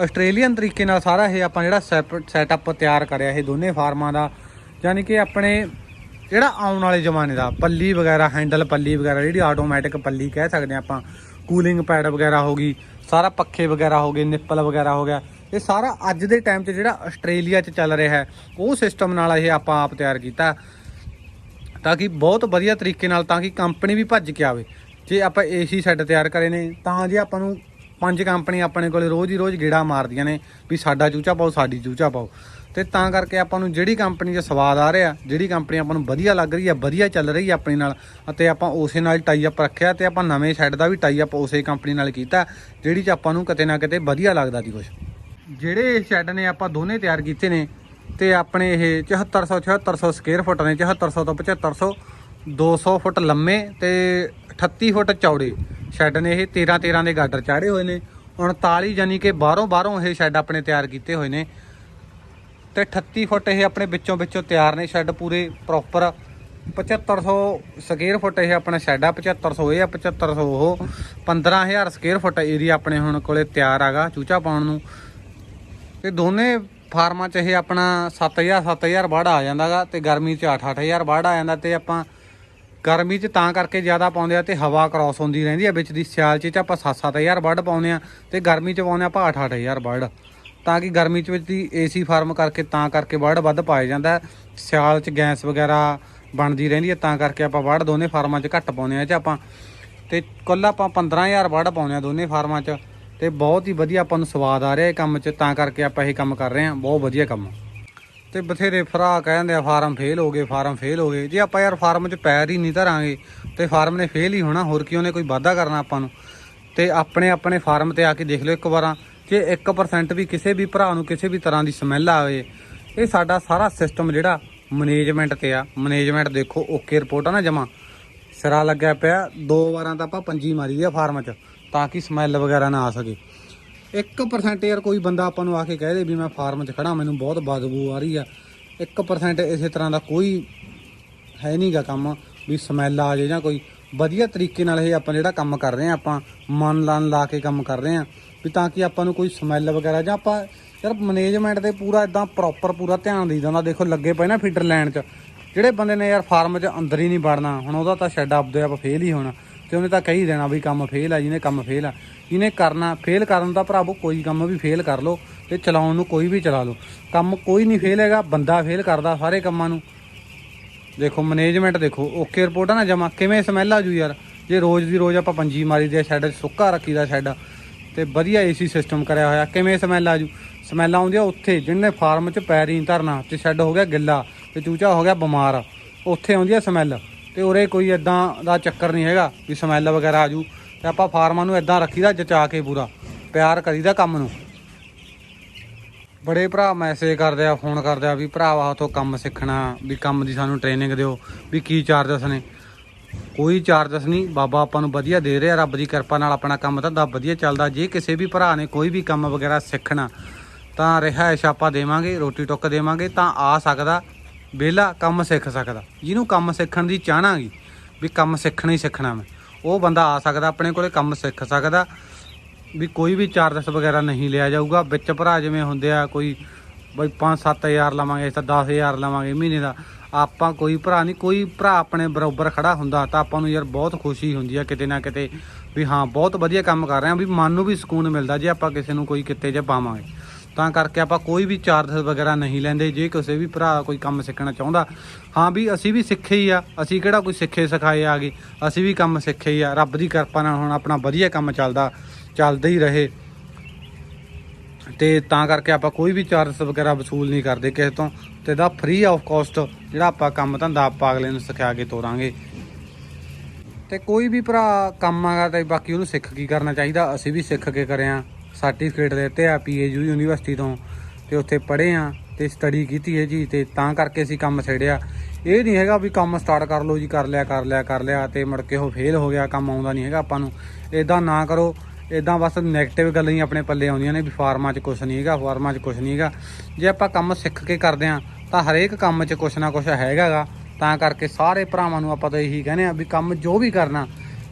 ਆਸਟ੍ਰੇਲੀਅਨ ਤਰੀਕੇ ਨਾਲ ਸਾਰਾ ਇਹ ਆਪਾਂ ਜਿਹੜਾ ਸੈਟਅਪ ਤਿਆਰ ਕਰਿਆ ਇਹ ਦੋਨੇ ਫਾਰਮਾਂ ਦਾ, ਯਾਨੀ ਕਿ ਆਪਣੇ ਜਿਹੜਾ ਆਉਣ ਵਾਲੇ ਜ਼ਮਾਨੇ ਦਾ, ਪੱਲੀ ਵਗੈਰਾ, ਹੈਂਡਲ ਪੱਲੀ ਵਗੈਰਾ, ਜਿਹੜੀ ਆਟੋਮੈਟਿਕ ਪੱਲੀ ਕਹਿ ਸਕਦੇ ਹਾਂ ਆਪਾਂ ਕੂਲਿੰਗ ਪੈਡ ਵਗੈਰਾ ਹੋ ਗਈ, ਸਾਰਾ ਪੱਖੇ ਵਗੈਰਾ ਹੋ ਗਏ ਨਿੱਪਲ ਵਗੈਰਾ ਹੋ ਗਿਆ, ਇਹ ਸਾਰਾ ਅੱਜ ਦੇ ਟਾਈਮ 'ਚ ਜਿਹੜਾ ਆਸਟ੍ਰੇਲੀਆ 'ਚ ਚੱਲ ਰਿਹਾ ਹੈ, ਉਹ ਸਿਸਟਮ ਨਾਲ ਇਹ ਆਪਾਂ ਆਪ ਤਿਆਰ ਕੀਤਾ। ਤਾਂ ਕਿ ਬਹੁਤ ਵਧੀਆ ਤਰੀਕੇ ਨਾਲ, ਤਾਂ ਕਿ ਕੰਪਨੀ ਵੀ ਭੱਜ ਕੇ ਆਵੇ। ਜੇ ਆਪਾਂ ਏਸੀ ਸੈੱਟ ਤਿਆਰ ਕਰੇ ਨੇ, ਤਾਂ ਜੇ ਆਪਾਂ ਨੂੰ ਪੰਜ ਕੰਪਨੀ ਆਪਣੇ ਕੋਲੇ ਰੋਜ਼ ਹੀ ਰੋਜ਼ ਗੇੜਾ ਮਾਰਦੀਆਂ ਨੇ ਵੀ ਸਾਡਾ ਚੂਚਾ ਪਾਓ, ਸਾਡੀ ਚੂਚਾ ਪਾਓ। ਤੇ ਤਾਂ ਕਰਕੇ ਆਪਾਂ ਨੂੰ ਜਿਹੜੀ ਕੰਪਨੀ 'ਚ ਸਵਾਦ ਆ ਰਿਹਾ, ਜਿਹੜੀ ਕੰਪਨੀ ਆਪਾਂ ਨੂੰ ਵਧੀਆ ਲੱਗ ਰਹੀ ਹੈ ਵਧੀਆ ਚੱਲ ਰਹੀ ਹੈ ਆਪਣੀ ਨਾਲ, ਅਤੇ ਆਪਾਂ ਉਸੇ ਨਾਲ ਟਾਈ ਅਪ ਰੱਖਿਆ ਤੇ ਆਪਾਂ ਨਵੇਂ ਸੈੱਟ ਦਾ ਵੀ ਟਾਈ ਅਪ ਉਸੇ ਕੰਪਨੀ ਨਾਲ ਕੀਤਾ, ਜਿਹੜੀ 'ਚ ਆਪਾਂ ਨੂੰ ਕਿਤੇ ਨਾ ਕਿਤੇ ਵਧੀਆ ਲੱਗਦਾ ਦੀ ਕੁਝ ਜਿਹੜੇ ਇਹ ਸ਼ੈੱਡ ਨੇ ਆਪਾਂ ਦੋਨੇ ਤਿਆਰ ਕੀਤੇ ਨੇ, ਤੇ ਆਪਣੇ ਇਹ 7400 7600 ਸਕੁਅਰ ਫੁੱਟ ਨੇ 7400 ਤੋਂ 7500 200 ਫੁੱਟ ਲੰਮੇ ਤੇ 38 ਫੁੱਟ ਚੌੜੇ ਸ਼ੈੱਡ ਨੇ ਇਹ 13 13 ਦੇ ਗਾਡਰ ਚਾੜੇ ਹੋਏ ਨੇ। 39 ਯਾਨੀ ਕਿ ਬਾਹਰੋਂ ਬਾਹਰੋਂ ਇਹ ਸ਼ੈੱਡ ਆਪਣੇ ਤਿਆਰ ਕੀਤੇ ਹੋਏ ਨੇ। ਤੇ 38 ਫੁੱਟ ਇਹ ਆਪਣੇ ਵਿੱਚੋਂ ਵਿੱਚੋਂ ਤਿਆਰ ਨੇ ਸ਼ੈੱਡ ਪੂਰੇ ਪ੍ਰੋਪਰ 7500 ਸਕੁਅਰ ਫੁੱਟ ਇਹ ਆਪਣਾ ਸ਼ੈੱਡ ਆ 7500 ਇਹ ਆ 7500 ਉਹ। 15000 ਸਕੁਅਰ ਫੁੱਟ ਏਰੀਆ ਆਪਣੇ ਹੁਣ ਕੋਲੇ ਤਿਆਰ ਆਗਾ ਚੂਚਾ ਪਾਉਣ ਨੂੰ। ਤੇ ਦੋਨੇ ਫਾਰਮਾਂ 'ਚ ਇਹ ਆਪਣਾ 7000 7000 ਬਾੜ ਆ ਜਾਂਦਾਗਾ ਤੇ ਗਰਮੀ 'ਚ 8 8000 ਬਾੜ ਆ ਜਾਂਦਾ ਤੇ ਆਪਾਂ ਗਰਮੀ 'ਚ ਤਾਂ ਕਰਕੇ ਜ਼ਿਆਦਾ ਪਾਉਂਦੇ ਆ ਤੇ ਹਵਾ ਕ੍ਰਾਸ ਹੁੰਦੀ ਰਹਿੰਦੀ ਆ, ਵਿੱਚ ਦੀ ਸਿਆਲ 'ਚ ਤਾਂ ਆਪਾਂ 7 7000 ਬਾੜ ਪਾਉਂਦੇ ਆ ਤੇ ਗਰਮੀ 'ਚ ਪਾਉਂਦੇ ਆ ਆਪਾਂ 8 8000 ਬਾੜ ਤਾਂ ਕਿ ਗਰਮੀ 'ਚ ਵਿੱਚ ਦੀ ਏਸੀ ਫਾਰਮ ਕਰਕੇ ਤਾਂ ਕਰਕੇ ਬਾੜ ਵੱਧ ਪਾਇਆ ਜਾਂਦਾ ਸਿਆਲ 'ਚ ਗੈਸ ਵਗੈਰਾ ਬਣਦੀ ਰਹਿੰਦੀ ਹੈ ਤਾਂ ਕਰਕੇ ਆਪਾਂ ਬਾੜ ਦੋਨੇ ਫਾਰਮਾਂ 'ਚ ਘੱਟ ਪਾਉਂਦੇ ਆ ਇਹ 'ਚ ਆਪਾਂ। ਤੇ ਕੁੱਲ ਆਪਾਂ 15000 ਬਾੜ ਪਾਉਂਦੇ ਆ ਦੋਨੇ ਫਾਰਮਾਂ 'ਚ ਤੇ ਬਹੁਤ ਹੀ ਵਧੀਆ ਆਪਾਂ ਨੂੰ ਸਵਾਦ ਆ ਰਿਹਾ ਇਹ ਕੰਮ 'ਚ, ਤਾਂ ਕਰਕੇ ਆਪਾਂ ਇਹ ਕੰਮ ਕਰ ਰਹੇ ਹਾਂ। ਬਹੁਤ ਵਧੀਆ ਕੰਮ। ਤੇ ਬਥੇਰੇ ਭਰਾ ਕਹਿੰਦੇ ਆ, ਫਾਰਮ ਫੇਲ ਹੋ ਗਏ, ਫਾਰਮ ਫੇਲ ਹੋ ਗਏ। ਜੇ ਆਪਾਂ ਯਾਰ ਫਾਰਮ 'ਚ ਪੈਰ ਹੀ ਨਹੀਂ ਧਰਾਂਗੇ, ਤੇ ਫਾਰਮ ਨੇ ਫੇਲ ਹੀ ਹੋਣਾ, ਹੋਰ ਕੀ ਉਹਨੇ ਕੋਈ ਵਾਧਾ ਕਰਨਾ ਆਪਾਂ ਨੂੰ? ਤੇ ਆਪਣੇ ਆਪਣੇ ਫਾਰਮ ਤੇ ਆ ਕੇ ਦੇਖ ਲਿਓ ਇੱਕ ਵਾਰਾਂ, ਜੇ 1% ਵੀ ਕਿਸੇ ਵੀ ਭਰਾ ਨੂੰ ਕਿਸੇ ਵੀ ਤਰ੍ਹਾਂ ਦੀ ਸਮੈਲ ਆਵੇ, ਇਹ ਸਾਡਾ ਸਾਰਾ ਸਿਸਟਮ ਜਿਹੜਾ ਮੈਨੇਜਮੈਂਟ ਤੇ ਆ ਮੈਨੇਜਮੈਂਟ ਦੇਖੋ ਓਕੇ ਰਿਪੋਰਟ ਆ ਨਾ ਜਮਾ। ਸਿਰਾ ਲੱਗਿਆ ਪਿਆ, ਦੋ ਵਾਰਾਂ ਤਾਂ ਆਪਾਂ ਪੰਜੀ ਮਾਰੀ ਆ ਫਾਰਮ 'ਚ, ਤਾਂ ਕਿ ਸਮੈਲ ਵਗੈਰਾ ਨਾ ਆ ਸਕੇ। 1% ਯਾਰ ਕੋਈ ਬੰਦਾ ਆਪਾਂ ਨੂੰ ਆ ਕੇ ਕਹਿ ਦੇ ਵੀ ਮੈਂ ਫਾਰਮ 'ਚ ਖੜਾ ਮੈਨੂੰ ਬਹੁਤ ਬਦਬੂ ਆ ਰਹੀ ਆ। 1% ਇਸੇ ਤਰ੍ਹਾਂ ਦਾ ਕੋਈ ਹੈ ਨਹੀਂਗਾ ਕੰਮ ਵੀ ਸਮੈਲ ਆ ਜੇ ਜਾਂ ਕੋਈ ਵਧੀਆ ਤਰੀਕੇ ਨਾਲ ਇਹ ਆਪਾਂ ਜਿਹੜਾ ਕੰਮ ਕਰ ਰਹੇ ਆ, ਆਪਾਂ ਮਨ ਲਾਨ ਲਾ ਕੇ ਕੰਮ ਕਰ ਰਹੇ ਆ, ਵੀ ਤਾਂ ਕਿ ਆਪਾਂ ਨੂੰ ਕੋਈ ਸਮੈਲ ਵਗੈਰਾ ਜਾਂ ਆਪਾਂ ਯਾਰ ਮੈਨੇਜਮੈਂਟ ਤੇ ਪੂਰਾ ਇਦਾਂ ਪ੍ਰੋਪਰ ਪੂਰਾ ਧਿਆਨ ਦੇ ਦਿੰਦਾ ਦੇਖੋ ਲੱਗੇ ਪਏ ਨਾ ਫੀਡਰ ਲੈਣ 'ਚ। ਜਿਹੜੇ ਬੰਦੇ ਨੇ ਯਾਰ ਫਾਰਮ 'ਚ ਅੰਦਰ ਹੀ ਨਹੀਂ ਵੜਨਾ, ਹੁਣ ਉਹਦਾ ਤਾਂ ਸ਼ੈੱਡ ਆਪਦੇ ਆਪ ਫੇਲ ਹੀ ਹੋਣਾ। ਤੇ ਉਹਨੇ ਤਾਂ ਕਹੀ ਦੇਣਾ ਵੀ ਕੰਮ ਫੇਲ ਆ, ਜਿਹਨੇ ਕੰਮ ਫੇਲ ਆ। ਜਿਹਨੇ ਕਰਨਾ ਫੇਲ ਕਰਨ ਦਾ ਭਰਾਵੋ ਕੋਈ ਕੰਮ ਵੀ ਫੇਲ ਕਰ ਲਓ ਤੇ ਚਲਾਉਣ ਨੂੰ ਕੋਈ ਵੀ ਚਲਾ ਲਓ। ਕੰਮ ਕੋਈ ਨਹੀਂ ਫੇਲ ਹੈਗਾ, ਬੰਦਾ ਫੇਲ ਕਰਦਾ ਸਾਰੇ ਕੰਮਾਂ ਨੂੰ। ਦੇਖੋ ਮੈਨੇਜਮੈਂਟ ਦੇਖੋ ਓਕੇ ਰਿਪੋਰਟ ਆ ਨਾ ਜਮਾ, ਕਿਵੇਂ ਸਮੈਲ ਆ ਜੂ ਯਾਰ? ਜੇ ਰੋਜ਼ ਦੀ ਰੋਜ਼ ਆਪਾਂ ਪੰਜੀ ਮਾਰੀ ਦੇ ਸ਼ੈੱਡ 'ਚ ਸੁੱਕਾ ਰੱਖੀਦਾ ਸ਼ੈੱਡ ਤੇ ਵਧੀਆ ਏਸੀ ਸਿਸਟਮ ਕਰਿਆ ਹੋਇਆ, ਕਿਵੇਂ ਸਮੈਲ ਆ ਜੂ ਸਮੈਲ ਆਉਂਦੀ ਆ ਉੱਥੇ, ਜਿਹਨੇ ਫਾਰਮ 'ਚ ਪੈਰ ਹੀ ਧਰਨਾ, ਤੇ ਸ਼ੈੱਡ ਹੋ ਗਿਆ ਗਿੱਲਾ, ਤੇ ਚੂਚਾ ਹੋ ਗਿਆ ਬਿਮਾਰ, ਉੱਥੇ ਆਉਂਦੀ ਆ ਸਮੈਲ ਤੇ ਉਰੇ ਕੋਈ ਇਦਾਂ ਦਾ ਚੱਕਰ ਨਹੀਂ ਹੈਗਾ ਵੀ ਸਮੈਲ ਵਗੈਰਾ ਆ ਜੂ ਤੇ ਆਪਾਂ ਫਾਰਮਾਂ ਨੂੰ ਇਦਾਂ ਰੱਖੀਦਾ, ਜਚਾ ਕੇ ਪੂਰਾ, ਪਿਆਰ ਕਰੀਦਾ ਕੰਮ ਨੂੰ। ਬੜੇ ਭਰਾ ਮੈਸੇਜ ਕਰਦੇ ਆ ਫੋਨ ਕਰਦੇ ਆ ਵੀ ਭਰਾਵਾ ਉਥੋਂ ਕੰਮ ਸਿੱਖਣਾ, ਵੀ ਕੰਮ ਦੀ ਸਾਨੂੰ ਟ੍ਰੇਨਿੰਗ ਦਿਓ, ਵੀ ਕੀ ਚਾਰਜਸ ਨੇ। ਕੋਈ ਚਾਰਜਸ ਨਹੀਂ, ਬਾਬਾ ਆਪਾਂ ਨੂੰ ਵਧੀਆ ਦੇ ਰਿਹਾ, ਰੱਬ ਦੀ ਕਿਰਪਾ ਨਾਲ ਆਪਣਾ ਕੰਮ ਧੰਦਾ ਵਧੀਆ ਚੱਲਦਾ। ਜੇ ਕਿਸੇ ਵੀ ਭਰਾ ਨੇ ਕੋਈ ਵੀ ਕੰਮ ਵਗੈਰਾ ਸਿੱਖਣਾ, ਤਾਂ ਰਿਹਾਇਸ਼ ਆਪਾਂ ਦੇਵਾਂਗੇ, ਰੋਟੀ ਟੁੱਕ ਦੇਵਾਂਗੇ, ਤਾਂ ਆ ਸਕਦਾ, ਵਿਹਲਾ ਕੰਮ ਸਿੱਖ ਸਕਦਾ। ਜਿਹਨੂੰ ਕੰਮ ਸਿੱਖਣ ਦੀ ਚਾਹਨਾਗੀ ਵੀ ਕੰਮ ਸਿੱਖਣਾ ਹੀ ਸਿੱਖਣਾ ਮੈਂ। ਉਹ ਬੰਦਾ ਆ ਸਕਦਾ, ਆਪਣੇ ਕੋਲੇ ਕੰਮ ਸਿੱਖ ਸਕਦਾ, ਵੀ ਕੋਈ ਵੀ ਚਾਰਜਸ ਵਗੈਰਾ ਨਹੀਂ ਲਿਆ ਜਾਊਗਾ। ਵਿੱਚ ਭਰਾ ਜਿਵੇਂ ਹੁੰਦੇ ਆ, ਕੋਈ ਬਈ 5-7000 ਲਵਾਂਗੇ ਤਾਂ 10000 ਲਵਾਂਗੇ ਮਹੀਨੇ ਦਾ। ਆਪਾਂ ਕੋਈ ਭਰਾ ਨਹੀਂ, ਕੋਈ ਭਰਾ ਆਪਣੇ ਬਰਾਬਰ ਖੜਾ ਹੁੰਦਾ ਤਾਂ ਆਪਾਂ ਨੂੰ ਯਾਰ ਬਹੁਤ ਖੁਸ਼ੀ ਹੁੰਦੀ ਆ ਕਿਤੇ ਨਾ ਕਿਤੇ ਵੀ ਹਾਂ, ਬਹੁਤ ਵਧੀਆ ਕੰਮ ਕਰ ਰਹੇ ਆ, ਵੀ ਮਨ ਨੂੰ ਵੀ ਸਕੂਨ ਮਿਲਦਾ ਜੇ ਆਪਾਂ ਕਿਸੇ ਨੂੰ ਕੋਈ ਕਿੱਤੇ 'ਚ ਪਾਵਾਂਗੇ। ਤਾਂ ਕਰਕੇ ਆਪਾਂ ਕੋਈ ਵੀ ਚਾਰਜਸ ਵਗੈਰਾ ਨਹੀਂ ਲੈਂਦੇ, ਜੇ ਕਿਸੇ ਵੀ ਭਰਾ ਕੋਈ ਕੰਮ ਸਿੱਖਣਾ ਚਾਹੁੰਦਾ ਹਾਂ ਵੀ ਅਸੀਂ ਵੀ ਸਿੱਖੇ ਹੀ ਆ, ਅਸੀਂ ਕਿਹੜਾ ਕੋਈ ਸਿੱਖੇ ਸਿਖਾਏ ਆ ਗਏ, ਅਸੀਂ ਵੀ ਕੰਮ ਸਿੱਖੇ ਹੀ ਆ, ਰੱਬ ਦੀ ਕਿਰਪਾ ਨਾਲ ਹੁਣ ਆਪਣਾ ਵਧੀਆ ਕੰਮ ਚੱਲਦਾ ਚੱਲਦਾ ਹੀ ਰਹੇ। ਤੇ ਤਾਂ ਕਰਕੇ ਆਪਾਂ ਕੋਈ ਵੀ ਚਾਰਜ ਵਗੈਰਾ ਵਸੂਲ ਨਹੀਂ ਕਰਦੇ ਕਿਸੇ ਤੋਂ, ਤੇ ਦਾ ਫ੍ਰੀ ਆਫ ਕਾਸਟ ਜਿਹੜਾ ਆਪਾਂ ਕੰਮ ਧੰਦਾ ਆਪਾਂ ਅਗਲੇ ਨੂੰ ਸਿਖਾ ਕੇ ਤੋਰਾਂਗੇ। ਤੇ ਕੋਈ ਵੀ ਭਰਾ ਕੰਮ ਆਗਾ ਤੇ ਬਾਕੀ ਉਹਨੂੰ ਸਿੱਖ ਕੀ ਕਰਨਾ ਚਾਹੀਦਾ, ਅਸੀਂ ਵੀ ਸਿੱਖ ਕੇ ਕਰਿਆ ਸਰਟੀਫਿਕੇਟ ਦਿੱਤੇ ਆ ਪੀਏਯੂ ਯੂਨੀਵਰਸਿਟੀ ਤੋਂ, ਤੇ ਉੱਥੇ ਪੜ੍ਹੇ ਆ, ਤੇ ਸਟੱਡੀ ਕੀਤੀ ਹੈ ਜੀ, ਤੇ ਤਾਂ ਕਰਕੇ ਅਸੀਂ ਕੰਮ ਛੇੜਿਆ। ਇਹ ਨਹੀਂ ਹੈਗਾ ਵੀ ਕੰਮ ਸਟਾਰਟ ਕਰ ਲਓ ਜੀ, ਕਰ ਲਿਆ ਕਰ ਲਿਆ ਕਰ ਲਿਆ ਤੇ ਮੁੜ ਕੇ ਉਹ ਫੇਲ ਹੋ ਗਿਆ, ਕੰਮ ਆਉਂਦਾ ਨਹੀਂ ਹੈਗਾ ਆਪਾਂ ਨੂੰ। ਇਦਾਂ ਨਾ ਕਰੋ ਇਦਾਂ ਬਸ 네ਗੇਟਿਵ ਗੱਲਾਂ ਹੀ ਆਪਣੇ ਪੱਲੇ ਆਉਂਦੀਆਂ ਨੇ ਵੀ ਫਾਰਮਾਂ 'ਚ ਕੁਝ ਨਹੀਂ ਹੈਗਾ, ਫਾਰਮਾਂ 'ਚ ਕੁਝ ਨਹੀਂ ਹੈਗਾ। ਜੇ ਆਪਾਂ ਕੰਮ ਸਿੱਖ ਕੇ ਕਰਦੇ ਆ ਤਾਂ ਹਰੇਕ ਕੰਮ 'ਚ ਕੁਝ ਨਾ ਕੁਝ ਹੈਗਾਗਾ ਤਾਂ ਕਰਕੇ ਸਾਰੇ ਭਰਾਵਾਂ ਨੂੰ ਆਪਾਂ ਤਾਂ ਇਹੀ ਕਹਿੰਦੇ ਆ ਵੀ ਕੰਮ ਜੋ ਵੀ ਕਰਨਾ,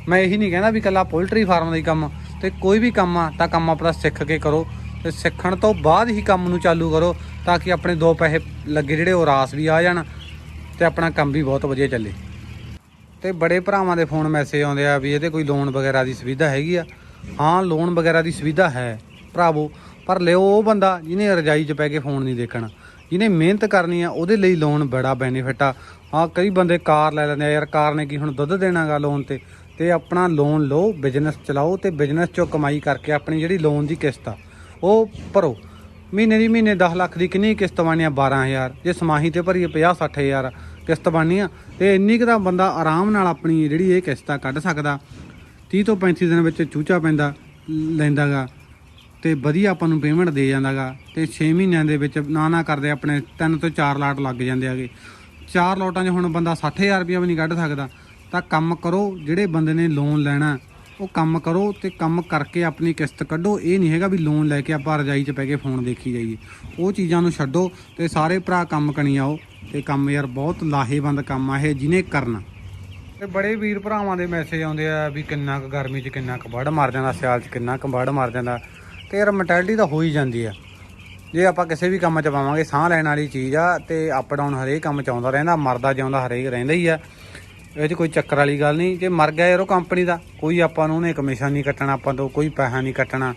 ਮੈਂ ਇਹੀ ਨਹੀਂ ਕਹਿੰਦਾ ਵੀ ਕੱਲਾ ਪੋਲਟਰੀ ਫਾਰਮ ਦਾ ਹੀ ਕੰਮ, ਤੇ ਕੋਈ ਵੀ ਕੰਮ ਆ, ਤਾਂ ਕੰਮ ਆਪਣਾ ਸਿੱਖ ਕੇ ਕਰੋ। ਤੇ ਸਿੱਖਣ ਤੋਂ ਬਾਅਦ ਹੀ ਕੰਮ ਨੂੰ ਚਾਲੂ ਕਰੋ, ਤਾਂ ਕਿ ਆਪਣੇ ਦੋ ਪੈਸੇ ਲੱਗੇ ਜਿਹੜੇ ਉਹ ਰਾਸ ਵੀ ਆ ਜਾਣ। ਤੇ ਆਪਣਾ ਕੰਮ ਵੀ ਬਹੁਤ ਵਧੀਆ ਚੱਲੇ। ਤੇ ਬੜੇ ਭਰਾਵਾਂ ਦੇ ਫੋਨ ਮੈਸੇਜ ਆਉਂਦੇ ਆ ਵੀ ਇਹਦੇ ਕੋਈ ਲੋਨ ਵਗੈਰਾ ਦੀ ਸੁਵਿਧਾ ਹੈਗੀ ਆ। ਹਾਂ ਲੋਨ ਵਗੈਰਾ ਦੀ ਸੁਵਿਧਾ ਹੈ, ਭਰਾਵੋ, ਪਰ ਲਿਓ ਉਹ ਬੰਦਾ ਜਿਹਨੇ ਰਜਾਈ 'ਚ ਪੈ ਕੇ ਫੋਨ ਨਹੀਂ ਦੇਖਣਾ, ਜਿਹਨੇ ਮਿਹਨਤ ਕਰਨੀ ਆ, ਉਹਦੇ ਲਈ ਲੋਨ ਬੜਾ ਬੈਨੀਫਿਟ ਆ। ਹਾਂ, ਕਈ ਬੰਦੇ ਕਾਰ ਲੈ ਲੈਂਦੇ ਆ, ਯਾਰ ਕਾਰ ਨੇ ਕੀ ਹੁਣ ਦੁੱਧ ਦੇਣਾਗਾ ਲੋਨ ਤੇ ਤੇ ਆਪਣਾ ਲੋਨ ਲਓ ਬਿਜ਼ਨਸ ਚਲਾਓ ਤੇ ਬਿਜ਼ਨਸ 'ਚੋਂ ਕਮਾਈ ਕਰਕੇ ਆਪਣੀ ਜਿਹੜੀ ਲੋਨ ਦੀ ਕਿਸ਼ਤ ਆ, ਉਹ ਭਰੋ। ਮਹੀਨੇ ਦੀ ਮਹੀਨੇ 10 ਲੱਖ ਦੀ ਕਿੰਨੀ ਕਿਸ਼ਤ ਬਣਨੀ ਆ? 12000 ਜੇ ਸਮਾਹੀ ਤੇ ਭਰੀਏ 50 60000 ਕਿਸ਼ਤ ਬਣਨੀ ਆ ਤੇ ਇੰਨੀ ਕੁ ਤਾਂ ਬੰਦਾ ਆਰਾਮ ਨਾਲ ਆਪਣੀ ਜਿਹੜੀ ਇਹ ਕਿਸ਼ਤ ਆ ਕੱਢ ਸਕਦਾ। 30 ਤੋਂ 35 ਦਿਨ ਵਿੱਚ ਚੂਚਾ ਪੈਂਦਾ ਲੈਂਦਾਗਾ ਤੇ ਵਧੀਆ ਆਪਾਂ ਨੂੰ ਪੇਮੈਂਟ ਦੇ ਜਾਂਦਾਗਾ ਤੇ 6 ਮਹੀਨਿਆਂ ਦੇ ਵਿੱਚ ਨਾ ਨਾ ਕਰਦੇ ਆਪਣੇ 3 ਤੋਂ 4 ਲਾਟ ਲੱਗ ਜਾਂਦੇ ਆਗੇ। ਚਾਰ ਲੋਟਾਂ 'ਚ ਹੁਣ ਬੰਦਾ 60000 ਰੁਪਇਆ ਵੀ ਨਹੀਂ ਕੱਢ ਸਕਦਾ। ਤਾਂ ਕੰਮ ਕਰੋ, ਜਿਹੜੇ ਬੰਦੇ ਨੇ ਲੋਨ ਲੈਣਾ, ਉਹ ਕੰਮ ਕਰੋ ਤੇ ਕੰਮ ਕਰਕੇ ਆਪਣੀ ਕਿਸ਼ਤ ਕੱਢੋ। ਇਹ ਨਹੀਂ ਹੈਗਾ ਵੀ ਲੋਨ ਲੈ ਕੇ ਆਪਾਂ ਰਜਾਈ 'ਚ ਪੈ ਕੇ ਫੋਨ ਦੇਖੀ ਜਾਈਏ। ਉਹ ਚੀਜ਼ਾਂ ਨੂੰ ਛੱਡੋ ਤੇ ਸਾਰੇ ਭਰਾ ਕੰਮ ਕਣੀ ਆਓ। ਤੇ ਕੰਮ ਯਾਰ ਬਹੁਤ ਲਾਹੇਵੰਦ ਕੰਮ ਆ ਇਹ ਜਿਹਨੇ ਕਰਨਾ। ਤੇ ਬੜੇ ਵੀਰ ਭਰਾਵਾਂ ਦੇ ਮੈਸੇਜ ਆਉਂਦੇ ਆ ਵੀ ਕਿੰਨਾ ਕੁ ਗਰਮੀ 'ਚ ਕਿੰਨਾ ਕੁ ਵੜ ਮਰ ਜਾਂਦਾ, ਸਿਆਲ 'ਚ ਕਿੰਨਾ ਕੁ ਵੜ ਮਰ ਜਾਂਦਾ। ਤੇ ਯਾਰ ਮੈਂਟੈਲਿਟੀ ਤਾਂ ਹੋ ਹੀ ਜਾਂਦੀ ਆ। ਜੇ ਆਪਾਂ ਕਿਸੇ ਵੀ ਕੰਮ 'ਚ ਪਾਵਾਂਗੇ, ਸਾਹ ਲੈਣ ਵਾਲੀ ਚੀਜ਼ ਆ ਤੇ ਅਪ ਡਾਊਨ ਹਰੇਕ ਕੰਮ 'ਚ ਆਉਂਦਾ ਰਹਿੰਦਾ, ਮਰਦਾ ਜਿਉਂਦਾ ਹਰੇਕ ਰਹਿੰਦਾ ਹੀ ਆ। ਇਹ 'ਚ ਕੋਈ ਚੱਕਰ ਵਾਲੀ ਗੱਲ ਨਹੀਂ, ਜੇ ਮਰ ਗਿਆ ਯਾਰ ਉਹ ਕੰਪਨੀ ਦਾ, ਕੋਈ ਆਪਾਂ ਨੂੰ ਉਹਨੇ ਕਮਿਸ਼ਨ ਨਹੀਂ ਕੱਟਣਾ, ਆਪਾਂ ਤੋਂ ਕੋਈ ਪੈਸਾ ਨਹੀਂ ਕੱਟਣਾ।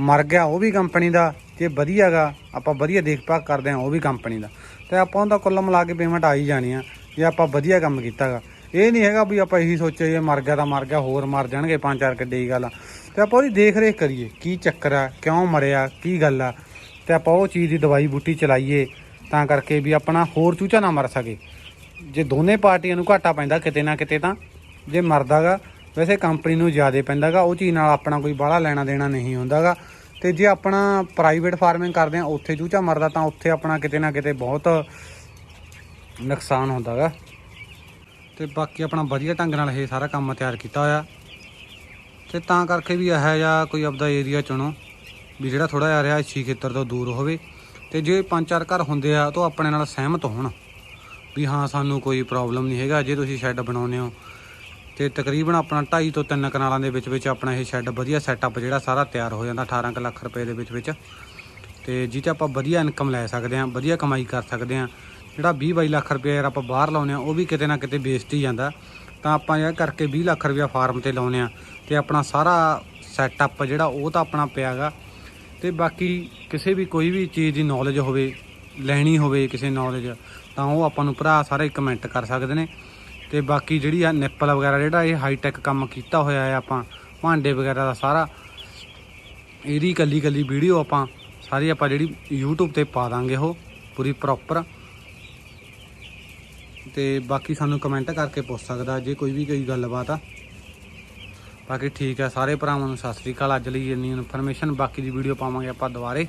ਮਰ ਗਿਆ ਉਹ ਵੀ ਕੰਪਨੀ ਦਾ, ਜੇ ਵਧੀਆਗਾ ਆਪਾਂ ਵਧੀਆ ਦੇਖਭਾਲ ਕਰਦੇ ਆ ਉਹ ਵੀ ਕੰਪਨੀ ਦਾ। ਤੇ ਆਪਾਂ ਉਹਦਾ ਕੁੱਲ ਮਿਲਾ ਕੇ ਪੇਮੈਂਟ ਆਈ ਜਾਣੀ ਆ, ਜੇ ਆਪਾਂ ਵਧੀਆ ਕੰਮ ਕੀਤਾਗਾ। ਇਹ ਨਹੀਂ ਹੈਗਾ ਵੀ ਆਪਾਂ ਇਹੀ ਸੋਚੀਏ ਜੇ ਮਰ ਗਿਆ ਤਾਂ ਮਰ ਗਿਆ, ਹੋਰ ਮਰ ਜਾਣਗੇ ਪੰਜ ਚਾਰ ਕਿੱਡੀ ਗੱਲ ਆ। ਤੇ ਆਪਾਂ ਉਹਦੀ ਦੇਖ ਰੇਖ ਕਰੀਏ, ਕੀ ਚੱਕਰ ਆ, ਕਿਉਂ ਮਰਿਆ, ਕੀ ਗੱਲ ਆ। ਤੇ ਆਪਾਂ ਉਹ ਚੀਜ਼ ਦੀ ਦਵਾਈ ਬੂਟੀ ਚਲਾਈਏ, ਤਾਂ ਕਰਕੇ ਵੀ ਆਪਣਾ ਹੋਰ ਚੂਚਾ ਨਾ ਮਰ ਸਕੇ। ਜੇ ਦੋਨੇ ਪਾਰਟੀਆਂ ਨੂੰ ਘਾਟਾ ਪੈਂਦਾ ਕਿਤੇ ਨਾ ਕਿਤੇ ਤਾਂ, ਜੇ ਮਰਦਾਗਾ, ਵੈਸੇ ਕੰਪਨੀ ਨੂੰ ਜ਼ਿਆਦਾ ਪੈਂਦਾਗਾ, ਉਹ ਚੀਜ਼ ਨਾਲ ਆਪਣਾ ਕੋਈ ਬਾਹਲਾ ਲੈਣਾ ਦੇਣਾ ਨਹੀਂ ਹੁੰਦਾਗਾ। ਤੇ ਜੇ ਆਪਣਾ ਪ੍ਰਾਈਵੇਟ ਫਾਰਮਿੰਗ ਕਰਦੇ ਆ, ਉੱਥੇ ਚੂਚਾ ਮਰਦਾ, ਤਾਂ ਉੱਥੇ ਆਪਣਾ ਕਿਤੇ ਨਾ ਕਿਤੇ ਬਹੁਤ ਨੁਕਸਾਨ ਹੁੰਦਾਗਾ ਤੇ ਬਾਕੀ ਆਪਣਾ ਵਧੀਆ ਢੰਗ ਨਾਲ ਇਹ ਸਾਰਾ ਕੰਮ ਤਿਆਰ ਕੀਤਾ ਹੋਇਆ। ਤੇ ਤਾਂ ਕਰਕੇ ਵੀ ਇਹੋ ਜਿਹਾ ਕੋਈ ਆਪਦਾ ਏਰੀਆ ਚੁਣੋ, ਵੀ ਜਿਹੜਾ ਥੋੜਾ ਜਿਹਾ ਰਿਹਾਇਸ਼ੀ ਖੇਤਰ ਤੋਂ ਦੂਰ ਹੋਵੇ। ਤੇ ਜੇ ਪੰਜ ਚਾਰ ਘਰ ਹੁੰਦੇ ਆ, ਤਾਂ ਉਹ ਆਪਣੇ ਨਾਲ ਸਹਿਮਤ ਹੋਣ। ਵੀ ਹਾਂ, ਸਾਨੂੰ ਕੋਈ ਪ੍ਰੋਬਲਮ ਨਹੀਂ ਹੈਗਾ। ਜੇ ਤੁਸੀਂ ਸ਼ੈੱਡ ਬਣਾਉਂਦੇ ਹੋ ਤੇ ਤਕਰੀਬਨ ਆਪਣਾ 2.5 ਤੋਂ 3 ਕਨਾਲਾਂ ਦੇ ਵਿੱਚ ਵਿੱਚ ਆਪਣਾ ਇਹ ਸ਼ੈੱਡ ਵਧੀਆ ਸੈਟਅਪ ਜਿਹੜਾ ਸਾਰਾ ਤਿਆਰ ਹੋ ਜਾਂਦਾ 18 ਕੁ ਲੱਖ ਰੁਪਏ ਦੇ ਵਿੱਚ ਵਿੱਚ। ਤੇ ਜਿਹ ਆਪਾਂ ਵਧੀਆ ਇਨਕਮ ਲੈ ਸਕਦੇ ਹਾਂ, ਵਧੀਆ ਕਮਾਈ ਕਰ ਸਕਦੇ ਹਾਂ। ਜਿਹੜਾ 20 22 ਲੱਖ ਰੁਪਏ ਯਾਰ ਆਪਾਂ ਬਾਹਰ ਲਾਉਨੇ ਆ ਉਹ ਵੀ ਕਿਤੇ ਨਾ ਕਿਤੇ ਵੇਸਟ ਹੀ ਜਾਂਦਾ। ਤਾਂ ਆਪਾਂ ਇਹ ਕਰਕੇ 20 ਲੱਖ ਰੁਪਏ ਫਾਰਮ ਤੇ ਲਾਉਨੇ ਆ ਤੇ ਆਪਣਾ ਸਾਰਾ ਸੈਟਅਪ ਜਿਹੜਾ ਉਹ ਤਾਂ ਆਪਣਾ ਪਿਆਗਾ। ਤੇ ਬਾਕੀ ਕਿਸੇ ਵੀ ਕੋਈ ਵੀ ਚੀਜ਼ ਦੀ ਨੌਲੇਜ ਹੋਵੇ, ਲੈਣੀ ਹੋਵੇ ਕਿਸੇ ਨੌਲੇਜ ਤਾਂ ਉਹ ਆਪਾਂ ਨੂੰ ਭਰਾ ਸਾਰੇ ਕਮੈਂਟ ਕਰ ਸਕਦੇ ਨੇ। ਤੇ ਬਾਕੀ ਜਿਹੜੀ ਆ ਨਿੱਪਲ ਵਗੈਰਾ, ਜਿਹੜਾ ਇਹ ਹਾਈ ਟੈਕ ਕੰਮ ਕੀਤਾ ਹੋਇਆ ਹੈ ਆਪਾਂ, ਭਾਂਡੇ ਵਗੈਰਾ ਦਾ ਸਾਰਾ, ਇਹਦੀ ਕੱਲੀ ਕੱਲੀ ਵੀਡੀਓ ਆਪਾਂ ਸਾਰੀ ਆਪਾਂ ਜਿਹੜੀ YouTube ਤੇ ਪਾ ਦਾਂਗੇ ਉਹ ਪੂਰੀ ਪ੍ਰੋਪਰ ਤੇ ਬਾਕੀ ਸਾਨੂੰ ਕਮੈਂਟ ਕਰਕੇ ਪੁੱਛ ਸਕਦਾ, ਜੇ ਕੋਈ ਵੀ ਕੋਈ ਗੱਲਬਾਤ ਆ। ਬਾਕੀ ਠੀਕ ਹੈ ਸਾਰੇ ਭਰਾਵਾਂ ਨੂੰ ਸਤਿ ਸ੍ਰੀ ਅਕਾਲ। ਅੱਜ ਲਈ ਇੰਨੀ ਇਨਫੋਰਮੇਸ਼ਨ ਬਾਕੀ ਦੀ ਵੀਡੀਓ ਪਾਵਾਂਗੇ ਆਪਾਂ ਦੁਬਾਰੇ।